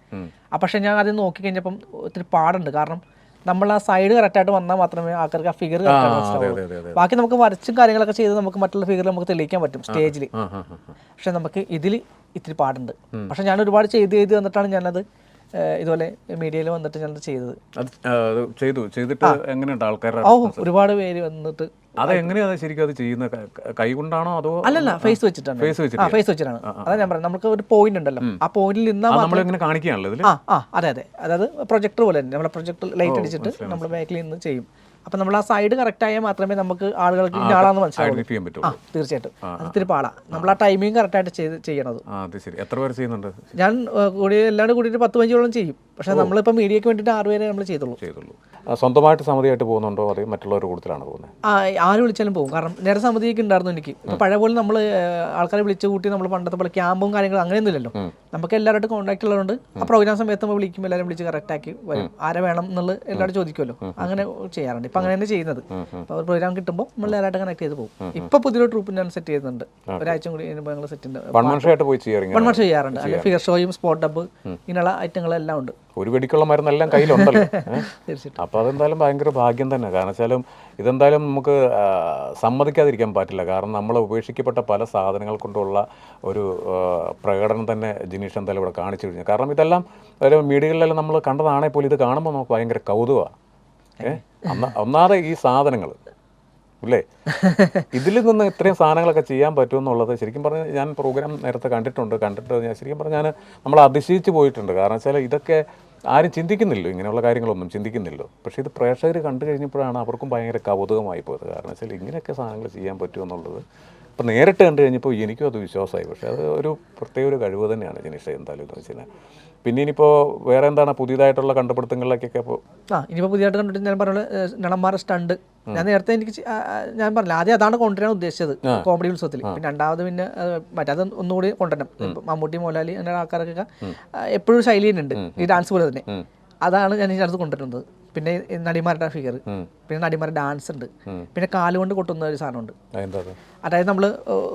പക്ഷേ ഞാൻ അത് നോക്കി കഴിഞ്ഞപ്പം ഒത്തിരി പാടുണ്ട്. കാരണം നമ്മൾ ആ സൈഡ് കറക്റ്റായിട്ട് വന്നാൽ മാത്രമേ ആൾക്കാർക്ക് ആ ഫിഗർ കറക്റ്റായിട്ട് ബാക്കി നമുക്ക് വരച്ചും കാര്യങ്ങളൊക്കെ ചെയ്ത് നമുക്ക് മറ്റുള്ള ഫിഗർ നമുക്ക് തെളിയിക്കാൻ പറ്റും സ്റ്റേജിൽ. പക്ഷെ നമുക്ക് ഇതിൽ ഇത്തിരി പാടുണ്ട്. പക്ഷെ ഞാൻ ഒരുപാട് ചെയ്ത് ചെയ്ത് വന്നിട്ടാണ് ഞാനത് ഇതുപോലെ മീഡിയയിൽ വന്നിട്ട് ഞാനത് ചെയ്തത്. ചെയ്തു. ചെയ്തിട്ട് എങ്ങനെയുണ്ട് ആൾക്കാരുടെ ഓ ഒരുപാട് പേര് വന്നിട്ട് അത് എങ്ങനെയാണ് ശരിക്കും അത് ചെയ്യുന്നത് കൈ കൊണ്ടാണോ അതോ അല്ലല്ല ഫേസ് വെച്ചിട്ടാണ്. ഫേസ് വെച്ചിട്ട് ഫേസ് വെച്ചിട്ടാണ്. അതാ ഞാൻ പറയാം നമുക്ക് ഒരു പോയിന്റ് ഉണ്ടല്ലോ. ആ പോയിന്റിൽ നിന്നാ നമ്മൾ എങ്ങനെ കാണിക്കുകയാണല്ലോ ആ അതെ അതെ. അതായത് പ്രൊജക്ടർ പോലെ തന്നെ. നമ്മളെ പ്രൊജക്ടർ ലൈറ്റ് അടിച്ചിട്ട് നമ്മൾ ബാക്കിൽ നിന്ന് ചെയ്യും. അപ്പം നമ്മൾ ആ സൈഡ് കറക്റ്റ് ആയാൽ മാത്രമേ നമുക്ക് ആളുകൾക്ക് ഇന്ന ആളാന്ന് ആ പറ്റുള്ളൂ. തീർച്ചയായിട്ടും. അത് ഇത്തിരി പാടാ. നമ്മൾ ആ ടൈമിങ് കറക്റ്റ് ആയിട്ട് ചെയ്യണത്. എത്ര പേര് ചെയ്യുന്നുണ്ട്? ഞാൻ കൂടി എല്ലാവരും കൂടിയിട്ട് പത്ത് പതിനഞ്ചോളം ചെയ്യും. പക്ഷേ നമ്മളിപ്പോൾ മീഡിയക്ക് വേണ്ടിയിട്ട് ആറ് പേരെ നമ്മൾ ചെയ്തുള്ളൂ. ചെയ്തുള്ളൂ. സ്വന്തമായിട്ട് സമിതിയായിട്ട് പോകുന്നുണ്ടോ അതോ മറ്റുള്ളവരുടെ കൂട്ടത്തിലാണ് പോകുന്നത് ആര് വിളിച്ചാലും പോകും. കാരണം നേരെ സമിതിയൊക്കെ ഉണ്ടായിരുന്നു എനിക്ക്. ഇപ്പോൾ പഴയ പോലെ നമ്മൾ ആൾക്കാരെ വിളിച്ചു കൂട്ടി നമ്മൾ പണ്ടത്തെ പോലെ ക്യാമ്പും കാര്യങ്ങളും അങ്ങനെയൊന്നുമില്ലല്ലോ നമുക്ക് എല്ലാവരുടെ കോൺടാക്ട് ഉള്ളതുകൊണ്ട് ആ പ്രോഗ്രാം സമയത്ത് നമ്മൾ വിളിക്കുമ്പോൾ എല്ലാവരും വിളിച്ച് കറക്റ്റാക്കി വരും. ആരെ വേണം എന്നുള്ളത് എല്ലാവരും ചോദിക്കുമല്ലോ അങ്ങനെ ചെയ്യാറുണ്ട്. ഇപ്പം അങ്ങനെ തന്നെ ചെയ്യുന്നത് അപ്പോൾ ഒരു പ്രോഗ്രാം കിട്ടുമ്പോൾ നമ്മൾ എല്ലാവരായിട്ട് കണക്ട് ചെയ്ത് പോകും. ഇപ്പോൾ പുതിയൊരു ട്രൂപ്പ് ഞാൻ സെറ്റ് ചെയ്യുന്നുണ്ട്. ഒരാഴ്ച കൂടി ഞങ്ങൾ സെറ്റ് ഉണ്ട്. വൺ മന്ത് ചെയ്യാറുണ്ട്. അല്ലെങ്കിൽ ഫിഗർ ഷോയും സ്പോട്ട് ഡബ് ഇങ്ങനെയുള്ള ഐറ്റങ്ങളെല്ലാം ഉണ്ട്. ഒരു വെടിക്കുള്ള മരുന്നെല്ലാം കയ്യിലുണ്ടല്ലോ? തീർച്ചയായിട്ടും. അപ്പോൾ അതെന്തായാലും ഭയങ്കര ഭാഗ്യം തന്നെ. കാരണം വെച്ചാലും ഇതെന്തായാലും നമുക്ക് സമ്മതിക്കാതിരിക്കാൻ പറ്റില്ല. കാരണം നമ്മൾ ഉപേക്ഷിക്കപ്പെട്ട പല സാധനങ്ങൾ കൊണ്ടുള്ള ഒരു പ്രകടനം തന്നെ ജിനീഷ് എന്തായാലും ഇവിടെ കാണിച്ചു കഴിഞ്ഞു. കാരണം ഇതെല്ലാം ഒരു മീഡിയകളിലെല്ലാം നമ്മൾ കണ്ടതാണെങ്കിൽ പോലും ഇത് കാണുമ്പോൾ നമുക്ക് ഭയങ്കര കൗതുകമാണ് ഏ? ഒന്നാതെ ഈ സാധനങ്ങൾ ഇല്ലേ ഇതിൽ നിന്ന് ഇത്രയും സാധനങ്ങളൊക്കെ ചെയ്യാൻ പറ്റുമെന്നുള്ളത് ശരിക്കും പറഞ്ഞാൽ ഞാൻ പ്രോഗ്രാം നേരത്തെ കണ്ടിട്ടുണ്ട്. കണ്ടിട്ട് ഞാൻ ശരിക്കും പറഞ്ഞാൽ നമ്മൾ അതിശയിച്ച് പോയിട്ടുണ്ട്. കാരണം വെച്ചാൽ ഇതൊക്കെ ആരും ചിന്തിക്കുന്നില്ലോ ഇങ്ങനെയുള്ള കാര്യങ്ങളൊന്നും ചിന്തിക്കുന്നില്ലോ പക്ഷേ ഇത് പ്രേക്ഷകർ കണ്ടു കഴിഞ്ഞപ്പോഴാണ് അവർക്കും ഭയങ്കര കൗതുകമായി പോയത്. കാരണം വെച്ചാൽ ഇങ്ങനെയൊക്കെ സാധനങ്ങൾ ചെയ്യാൻ പറ്റുമെന്നുള്ളത് ഇപ്പം നേരിട്ട് കണ്ടു കഴിഞ്ഞപ്പോൾ എനിക്കും അത് വിശ്വാസമായി. പക്ഷേ അത് ഒരു പ്രത്യേക ഒരു കഴിവ് തന്നെയാണ് ജനീഷ് എന്തായാലും എന്ന് വെച്ചാൽ പിന്നെ ഇനിയിപ്പോൾ വേറെ എന്താണ് പുതിയതായിട്ടുള്ള കണ്ടുപിടുത്തങ്ങളിലേക്കൊക്കെ ഇപ്പോൾ ആ ഇനിയിപ്പോൾ പുതിയതായിട്ട് കണ്ടിട്ട് ഞാൻ പറഞ്ഞ നടന്മാരെ സ്റ്റണ്ട്. ഞാൻ നേരത്തെ എനിക്ക് ഞാൻ പറഞ്ഞില്ല ആദ്യം അതാണ് കൊണ്ടുവരാൻ ഉദ്ദേശിച്ചത് കോമഡി ഉത്സവത്തിൽ പിന്നെ രണ്ടാമത് പിന്നെ അത് മറ്റേത് ഒന്നുകൂടി കൊണ്ടുവരണം. മമ്മൂട്ടി മോലാലി അങ്ങനെ ആൾക്കാരൊക്കെ എപ്പോഴും ശൈലി തന്നെ ഉണ്ട് ഈ ഡാൻസ് പോലെ തന്നെ. അതാണ് ഞാൻ ഇതിനകത്ത് കൊണ്ടുവരുന്നത്. പിന്നെ നടിമാരുടെ ഫിഗർ പിന്നെ നടിമാരുടെ ഡാൻസ് ഉണ്ട്. പിന്നെ കാലുകൊണ്ട് കൊട്ടുന്ന ഒരു സാധനമുണ്ട്. അതായത് നമ്മൾ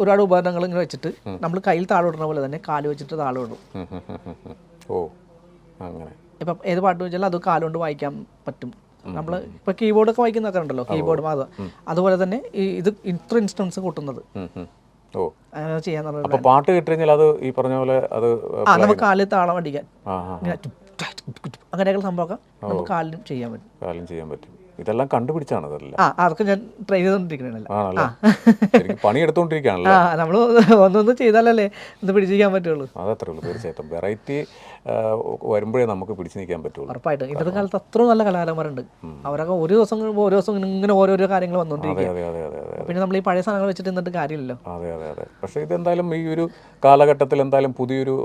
ഒരുപാട് ഉപകരണങ്ങൾ ഇങ്ങനെ വെച്ചിട്ട് നമ്മൾ കയ്യിൽ ഇടുന്ന പോലെ തന്നെ കാൽ വെച്ചിട്ട് താഴോടും. ഓ അങ്ങനെ. ഇപ്പം ഏത് പാട്ട് വെച്ചാലും അത് കാലുകൊണ്ട് വായിക്കാൻ പറ്റും. നമ്മൾ ഇപ്പൊ കീബോർഡ് ഒക്കെ വായിക്കുന്നൊക്കെ ഉണ്ടല്ലോ കീബോർഡ് മാത്രം അതുപോലെ തന്നെ ഇത് ഇത്ര ഇൻസ്റ്റൻസ് കൂട്ടുന്നത്. ഓ. പാട്ട് കഴിഞ്ഞാൽ അത് ഈ പറഞ്ഞ പോലെ അത് നമുക്ക് കാലിൽ താളം അടിക്കാൻ. അങ്ങനെയൊക്കെ സംഭവമൊക്കെ നമുക്ക് കാലിലും ചെയ്യാൻ പറ്റും. കാലിലും ചെയ്യാൻ പറ്റും. ഇതെല്ലാം കണ്ടുപിടിച്ചാണ് ഇതെല്ലാം ആ അതൊക്കെ ഞാൻ ട്രൈ ആണല്ലേ? ശരിക്കും ആ നമ്മൾ ഒന്നൊന്ന് ചെയ്താലല്ലേ പിടിച്ചിരിക്കാൻ പറ്റുള്ളൂ. അതത്രേ ഉള്ളൂ തീർച്ചയായിട്ടും. വെറൈറ്റി വരുമ്പോഴേ നമുക്ക് പിടിച്ചു നിൽക്കാൻ പറ്റുള്ളൂ. ഉറപ്പായിട്ടും. ഇന്നത്തെ കാലത്ത് അത്ര നല്ല കലാകാരന്മാരുണ്ട്. അവരൊക്കെ ഒരു ദിവസം കഴിയുമ്പോൾ ഓരോ ദിവസം ഇങ്ങനെ ഓരോരോ കാര്യങ്ങൾ വന്നുകൊണ്ടിരിക്കുക പിന്നെ നമ്മൾ ഈ പഴയ സാധനങ്ങൾ വെച്ചിട്ട് നിന്നിട്ട് കാര്യമില്ലല്ലോ. അതെ അതെ അതെ. പക്ഷേ ഇതെന്തായാലും ഈ ഒരു കാലഘട്ടത്തിൽ എന്തായാലും പുതിയൊരു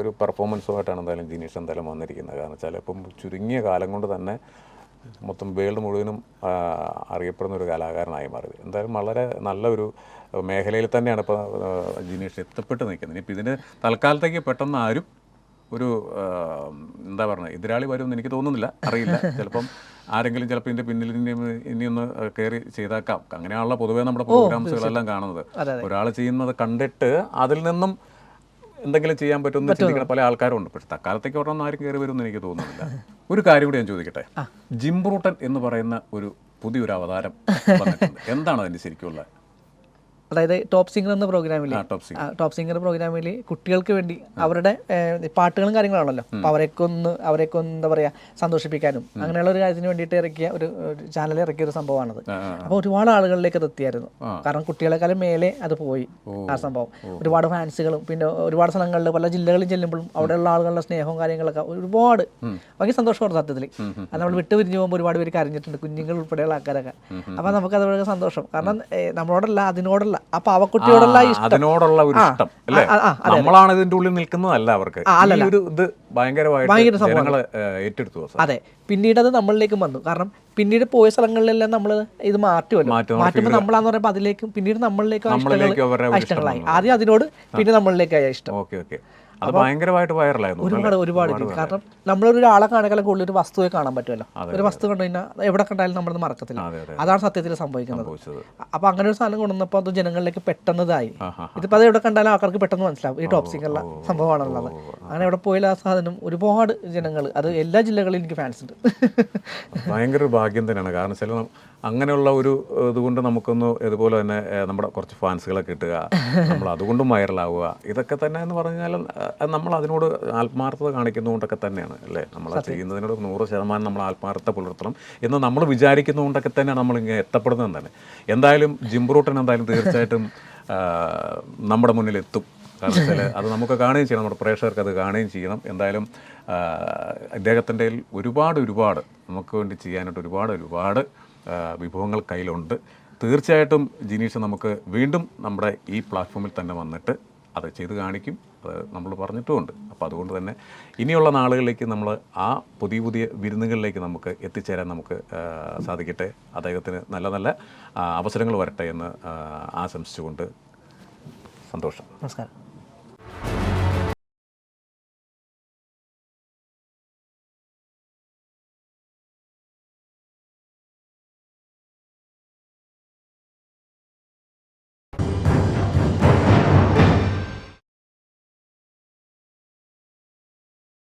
ഒരു പെർഫോമൻസുമായിട്ടാണ് എന്തായാലും ജിനീഷ് എന്തായാലും വന്നിരിക്കുന്നത്. കാരണം വെച്ചാൽ ഇപ്പം ചുരുങ്ങിയ കാലം കൊണ്ട് തന്നെ മൊത്തം വേൾഡ് മുഴുവനും അറിയപ്പെടുന്ന ഒരു കലാകാരനായി മാറി എന്തായാലും വളരെ നല്ലൊരു മേഖലയിൽ തന്നെയാണ് ഇപ്പോൾ ജിനീഷ് എത്തപ്പെട്ട് നിൽക്കുന്നത്. ഇപ്പം ഇതിന് തൽക്കാലത്തേക്ക് പെട്ടെന്ന് ആരും ഒരു എന്താ പറയുക എതിരാളി വരുമെന്ന് എനിക്ക് തോന്നുന്നില്ല. അറിയില്ല. ചിലപ്പം ആരെങ്കിലും ചിലപ്പോൾ ഇതിന്റെ പിന്നിൽ ഇനി ഇനിയൊന്ന് കയറി ചെയ്താക്കാം. അങ്ങനെയാണല്ലോ പൊതുവേ നമ്മുടെ പ്രോഗ്രാംസുകളെല്ലാം കാണുന്നത്. ഒരാൾ ചെയ്യുന്നത് കണ്ടിട്ട് അതിൽ നിന്നും എന്തെങ്കിലും ചെയ്യാൻ പറ്റുമെന്ന് ചിന്തിക്കുന്ന പല ആൾക്കാരും ഉണ്ട് പക്ഷെ തക്കാലത്തേക്ക് ഒരെണ്ണം ആരും കയറി വരുമെന്ന് എനിക്ക് തോന്നുന്നില്ല. ഒരു കാര്യം കൂടി ഞാൻ ചോദിക്കട്ടെ? ജിംബ്രൂട്ടൻ എന്ന് പറയുന്ന ഒരു പുതിയൊരു അവതാരം എന്താണ് അതിന് ശരിക്കുള്ള അതായത് ടോപ്പ് സിംഗർ എന്ന പ്രോഗ്രാമിൽ ടോപ്പ് സിംഗർ പ്രോഗ്രാമിൽ കുട്ടികൾക്ക് വേണ്ടി അവരുടെ പാട്ടുകളും കാര്യങ്ങളാണല്ലോ. അപ്പോൾ അവരെയൊക്കെ ഒന്ന് അവരെയൊക്കെ ഒന്ന് എന്താ പറയുക സന്തോഷിപ്പിക്കാനും അങ്ങനെയുള്ള ഒരു കാര്യത്തിന് വേണ്ടിയിട്ട് ഇറക്കിയ ഒരു ചാനൽ ഇറക്കിയ ഒരു സംഭവമാണത്. അപ്പോൾ ഒരുപാട് ആളുകളിലേക്ക് അത് എത്തിയായിരുന്നു. കാരണം കുട്ടികളെക്കാളും മേലെ അത് പോയി ആ സംഭവം. ഒരുപാട് ഫാൻസുകളും പിന്നെ ഒരുപാട് സ്ഥലങ്ങളിൽ പല ജില്ലകളിൽ ചെല്ലുമ്പോഴും അവിടെയുള്ള ആളുകളുടെ സ്നേഹവും കാര്യങ്ങളൊക്കെ ഒരുപാട് ഭയങ്കര സന്തോഷമാണ് സത്യത്തിൽ അത് നമ്മൾ വിട്ടു പിരിഞ്ഞു പോകുമ്പോൾ ഒരുപാട് പേര് കരഞ്ഞിട്ടുണ്ട് കുഞ്ഞുങ്ങൾ ഉൾപ്പെടെയുള്ള ആൾക്കാരൊക്കെ. അപ്പോൾ നമുക്ക് അതുപോലെ സന്തോഷം. കാരണം നമ്മളോടല്ല അതിനോടല്ല. ആ അവക്കുട്ടിയോടുള്ള അതിനോടുള്ള ഒരു ഇഷ്ടം അല്ലേ? നമ്മളാണ് ഇതിന്റെ ഉള്ളിൽ നിൽക്കുന്നതല്ല അവർക്ക്. ഒരു ഇത് ഭയങ്കരമായിട്ട് ഏറ്റെടുത്തു അതെ. പിന്നീട് അത് നമ്മളിലേക്ക് വന്നു. കാരണം പിന്നീട് പോയ സ്ഥലങ്ങളിലെല്ലാം നമ്മൾ ഇത് മാറ്റുമല്ലോ. മാറ്റും, മാറ്റുമ്പോൾ നമ്മളാന്ന് പറയുമ്പോൾ അതിലേക്കും പിന്നീട് നമ്മളിലേക്കും ഇഷ്ടങ്ങളായി. ആദ്യം അതിനോട് പിന്നെ നമ്മളിലേക്കായ ഇഷ്ടം. Okay okay. അത് ഭയങ്കരമായിട്ട് വൈറലായിരുന്നു ഒരുപാട് ഒരുപാട് കാരണം നമ്മളൊരു ഒരാളെ കാണാനും കൂടുതൽ ഒരു വസ്തുവെ കാണാൻ പറ്റുമല്ലോ. ഒരു വസ്തു കണ്ടു കഴിഞ്ഞാൽ എവിടെ കണ്ടാലും നമ്മളത് മറക്കത്തില്ല. അതെ അതെ അതാണ് സത്യത്തിൽ സംഭവിക്കുന്നത്. അപ്പൊ അങ്ങനെ ഒരു സാധനം കൊണ്ടുവന്നപ്പോൾ അത് ജനങ്ങളിലേക്ക് പെട്ടെന്നതായി. ഇതിപ്പോ അത് എവിടെ കണ്ടാലും ആൾക്കാർക്ക് പെട്ടെന്ന് മനസ്സിലാവും. ഈ ടോപ്പ് ഉള്ള സംഭവമാണുള്ളത്. അങ്ങനെ എവിടെ പോയാലും ആ സാധനം ഒരുപാട് ജനങ്ങൾ അത് എല്ലാ ജില്ലകളിലും എനിക്ക് ഫാൻസ് ഉണ്ട്. ഭയങ്കര ഭാഗ്യം തന്നെയാണ്. കാരണം ചില അങ്ങനെയുള്ള ഒരു ഇതുകൊണ്ട് നമുക്കൊന്ന് ഇതുപോലെ തന്നെ നമ്മുടെ കുറച്ച് ഫാൻസുകളെ കിട്ടുക നമ്മൾ അതുകൊണ്ടും വൈറലാവുക ഇതൊക്കെ തന്നെ എന്ന് പറഞ്ഞാൽ നമ്മൾ അതിനോട് ആത്മാർത്ഥത കാണിക്കുന്നതുകൊണ്ടൊക്കെ തന്നെയാണ് അല്ലേ? നമ്മൾ ചെയ്യുന്നതിനോട് നൂറ് ശതമാനം നമ്മൾ ആത്മാർത്ഥത പുലർത്തണം എന്ന് നമ്മൾ വിചാരിക്കുന്നതുകൊണ്ടൊക്കെ തന്നെയാണ് നമ്മൾ ഇങ്ങനെ എത്തപ്പെടുന്നത് തന്നെ. എന്തായാലും ജിംബ്രൂട്ടൻ എന്തായാലും തീർച്ചയായിട്ടും നമ്മുടെ മുന്നിൽ എത്തും. കാരണം വെച്ചാൽ അത് നമുക്ക് കാണുകയും ചെയ്യണം നമ്മുടെ പ്രേക്ഷകർക്ക് അത് കാണുകയും ചെയ്യണം. എന്തായാലും അദ്ദേഹത്തിന്റെ ഒരുപാട് ഒരുപാട് നമുക്ക് വേണ്ടി ചെയ്യാനായിട്ട് ഒരുപാട് ഒരുപാട് വിഭവങ്ങൾ കയ്യിലുണ്ട്. തീർച്ചയായിട്ടും ജിനീഷ് നമുക്ക് വീണ്ടും നമ്മുടെ ഈ പ്ലാറ്റ്ഫോമിൽ തന്നെ വന്നിട്ട് അത് ചെയ്ത് കാണിക്കും. അത് നമ്മൾ പറഞ്ഞിട്ടുമുണ്ട്. അപ്പോൾ അതുകൊണ്ട് തന്നെ ഇനിയുള്ള നാളുകളിലേക്ക് നമ്മൾ ആ പുതിയ പുതിയ വിരുന്നുകളിലേക്ക് നമുക്ക് എത്തിച്ചേരാൻ നമുക്ക് സാധിക്കട്ടെ. അദ്ദേഹത്തിന് നല്ല നല്ല അവസരങ്ങൾ വരട്ടെ എന്ന് ആശംസിച്ചുകൊണ്ട് സന്തോഷം. നമസ്കാരം.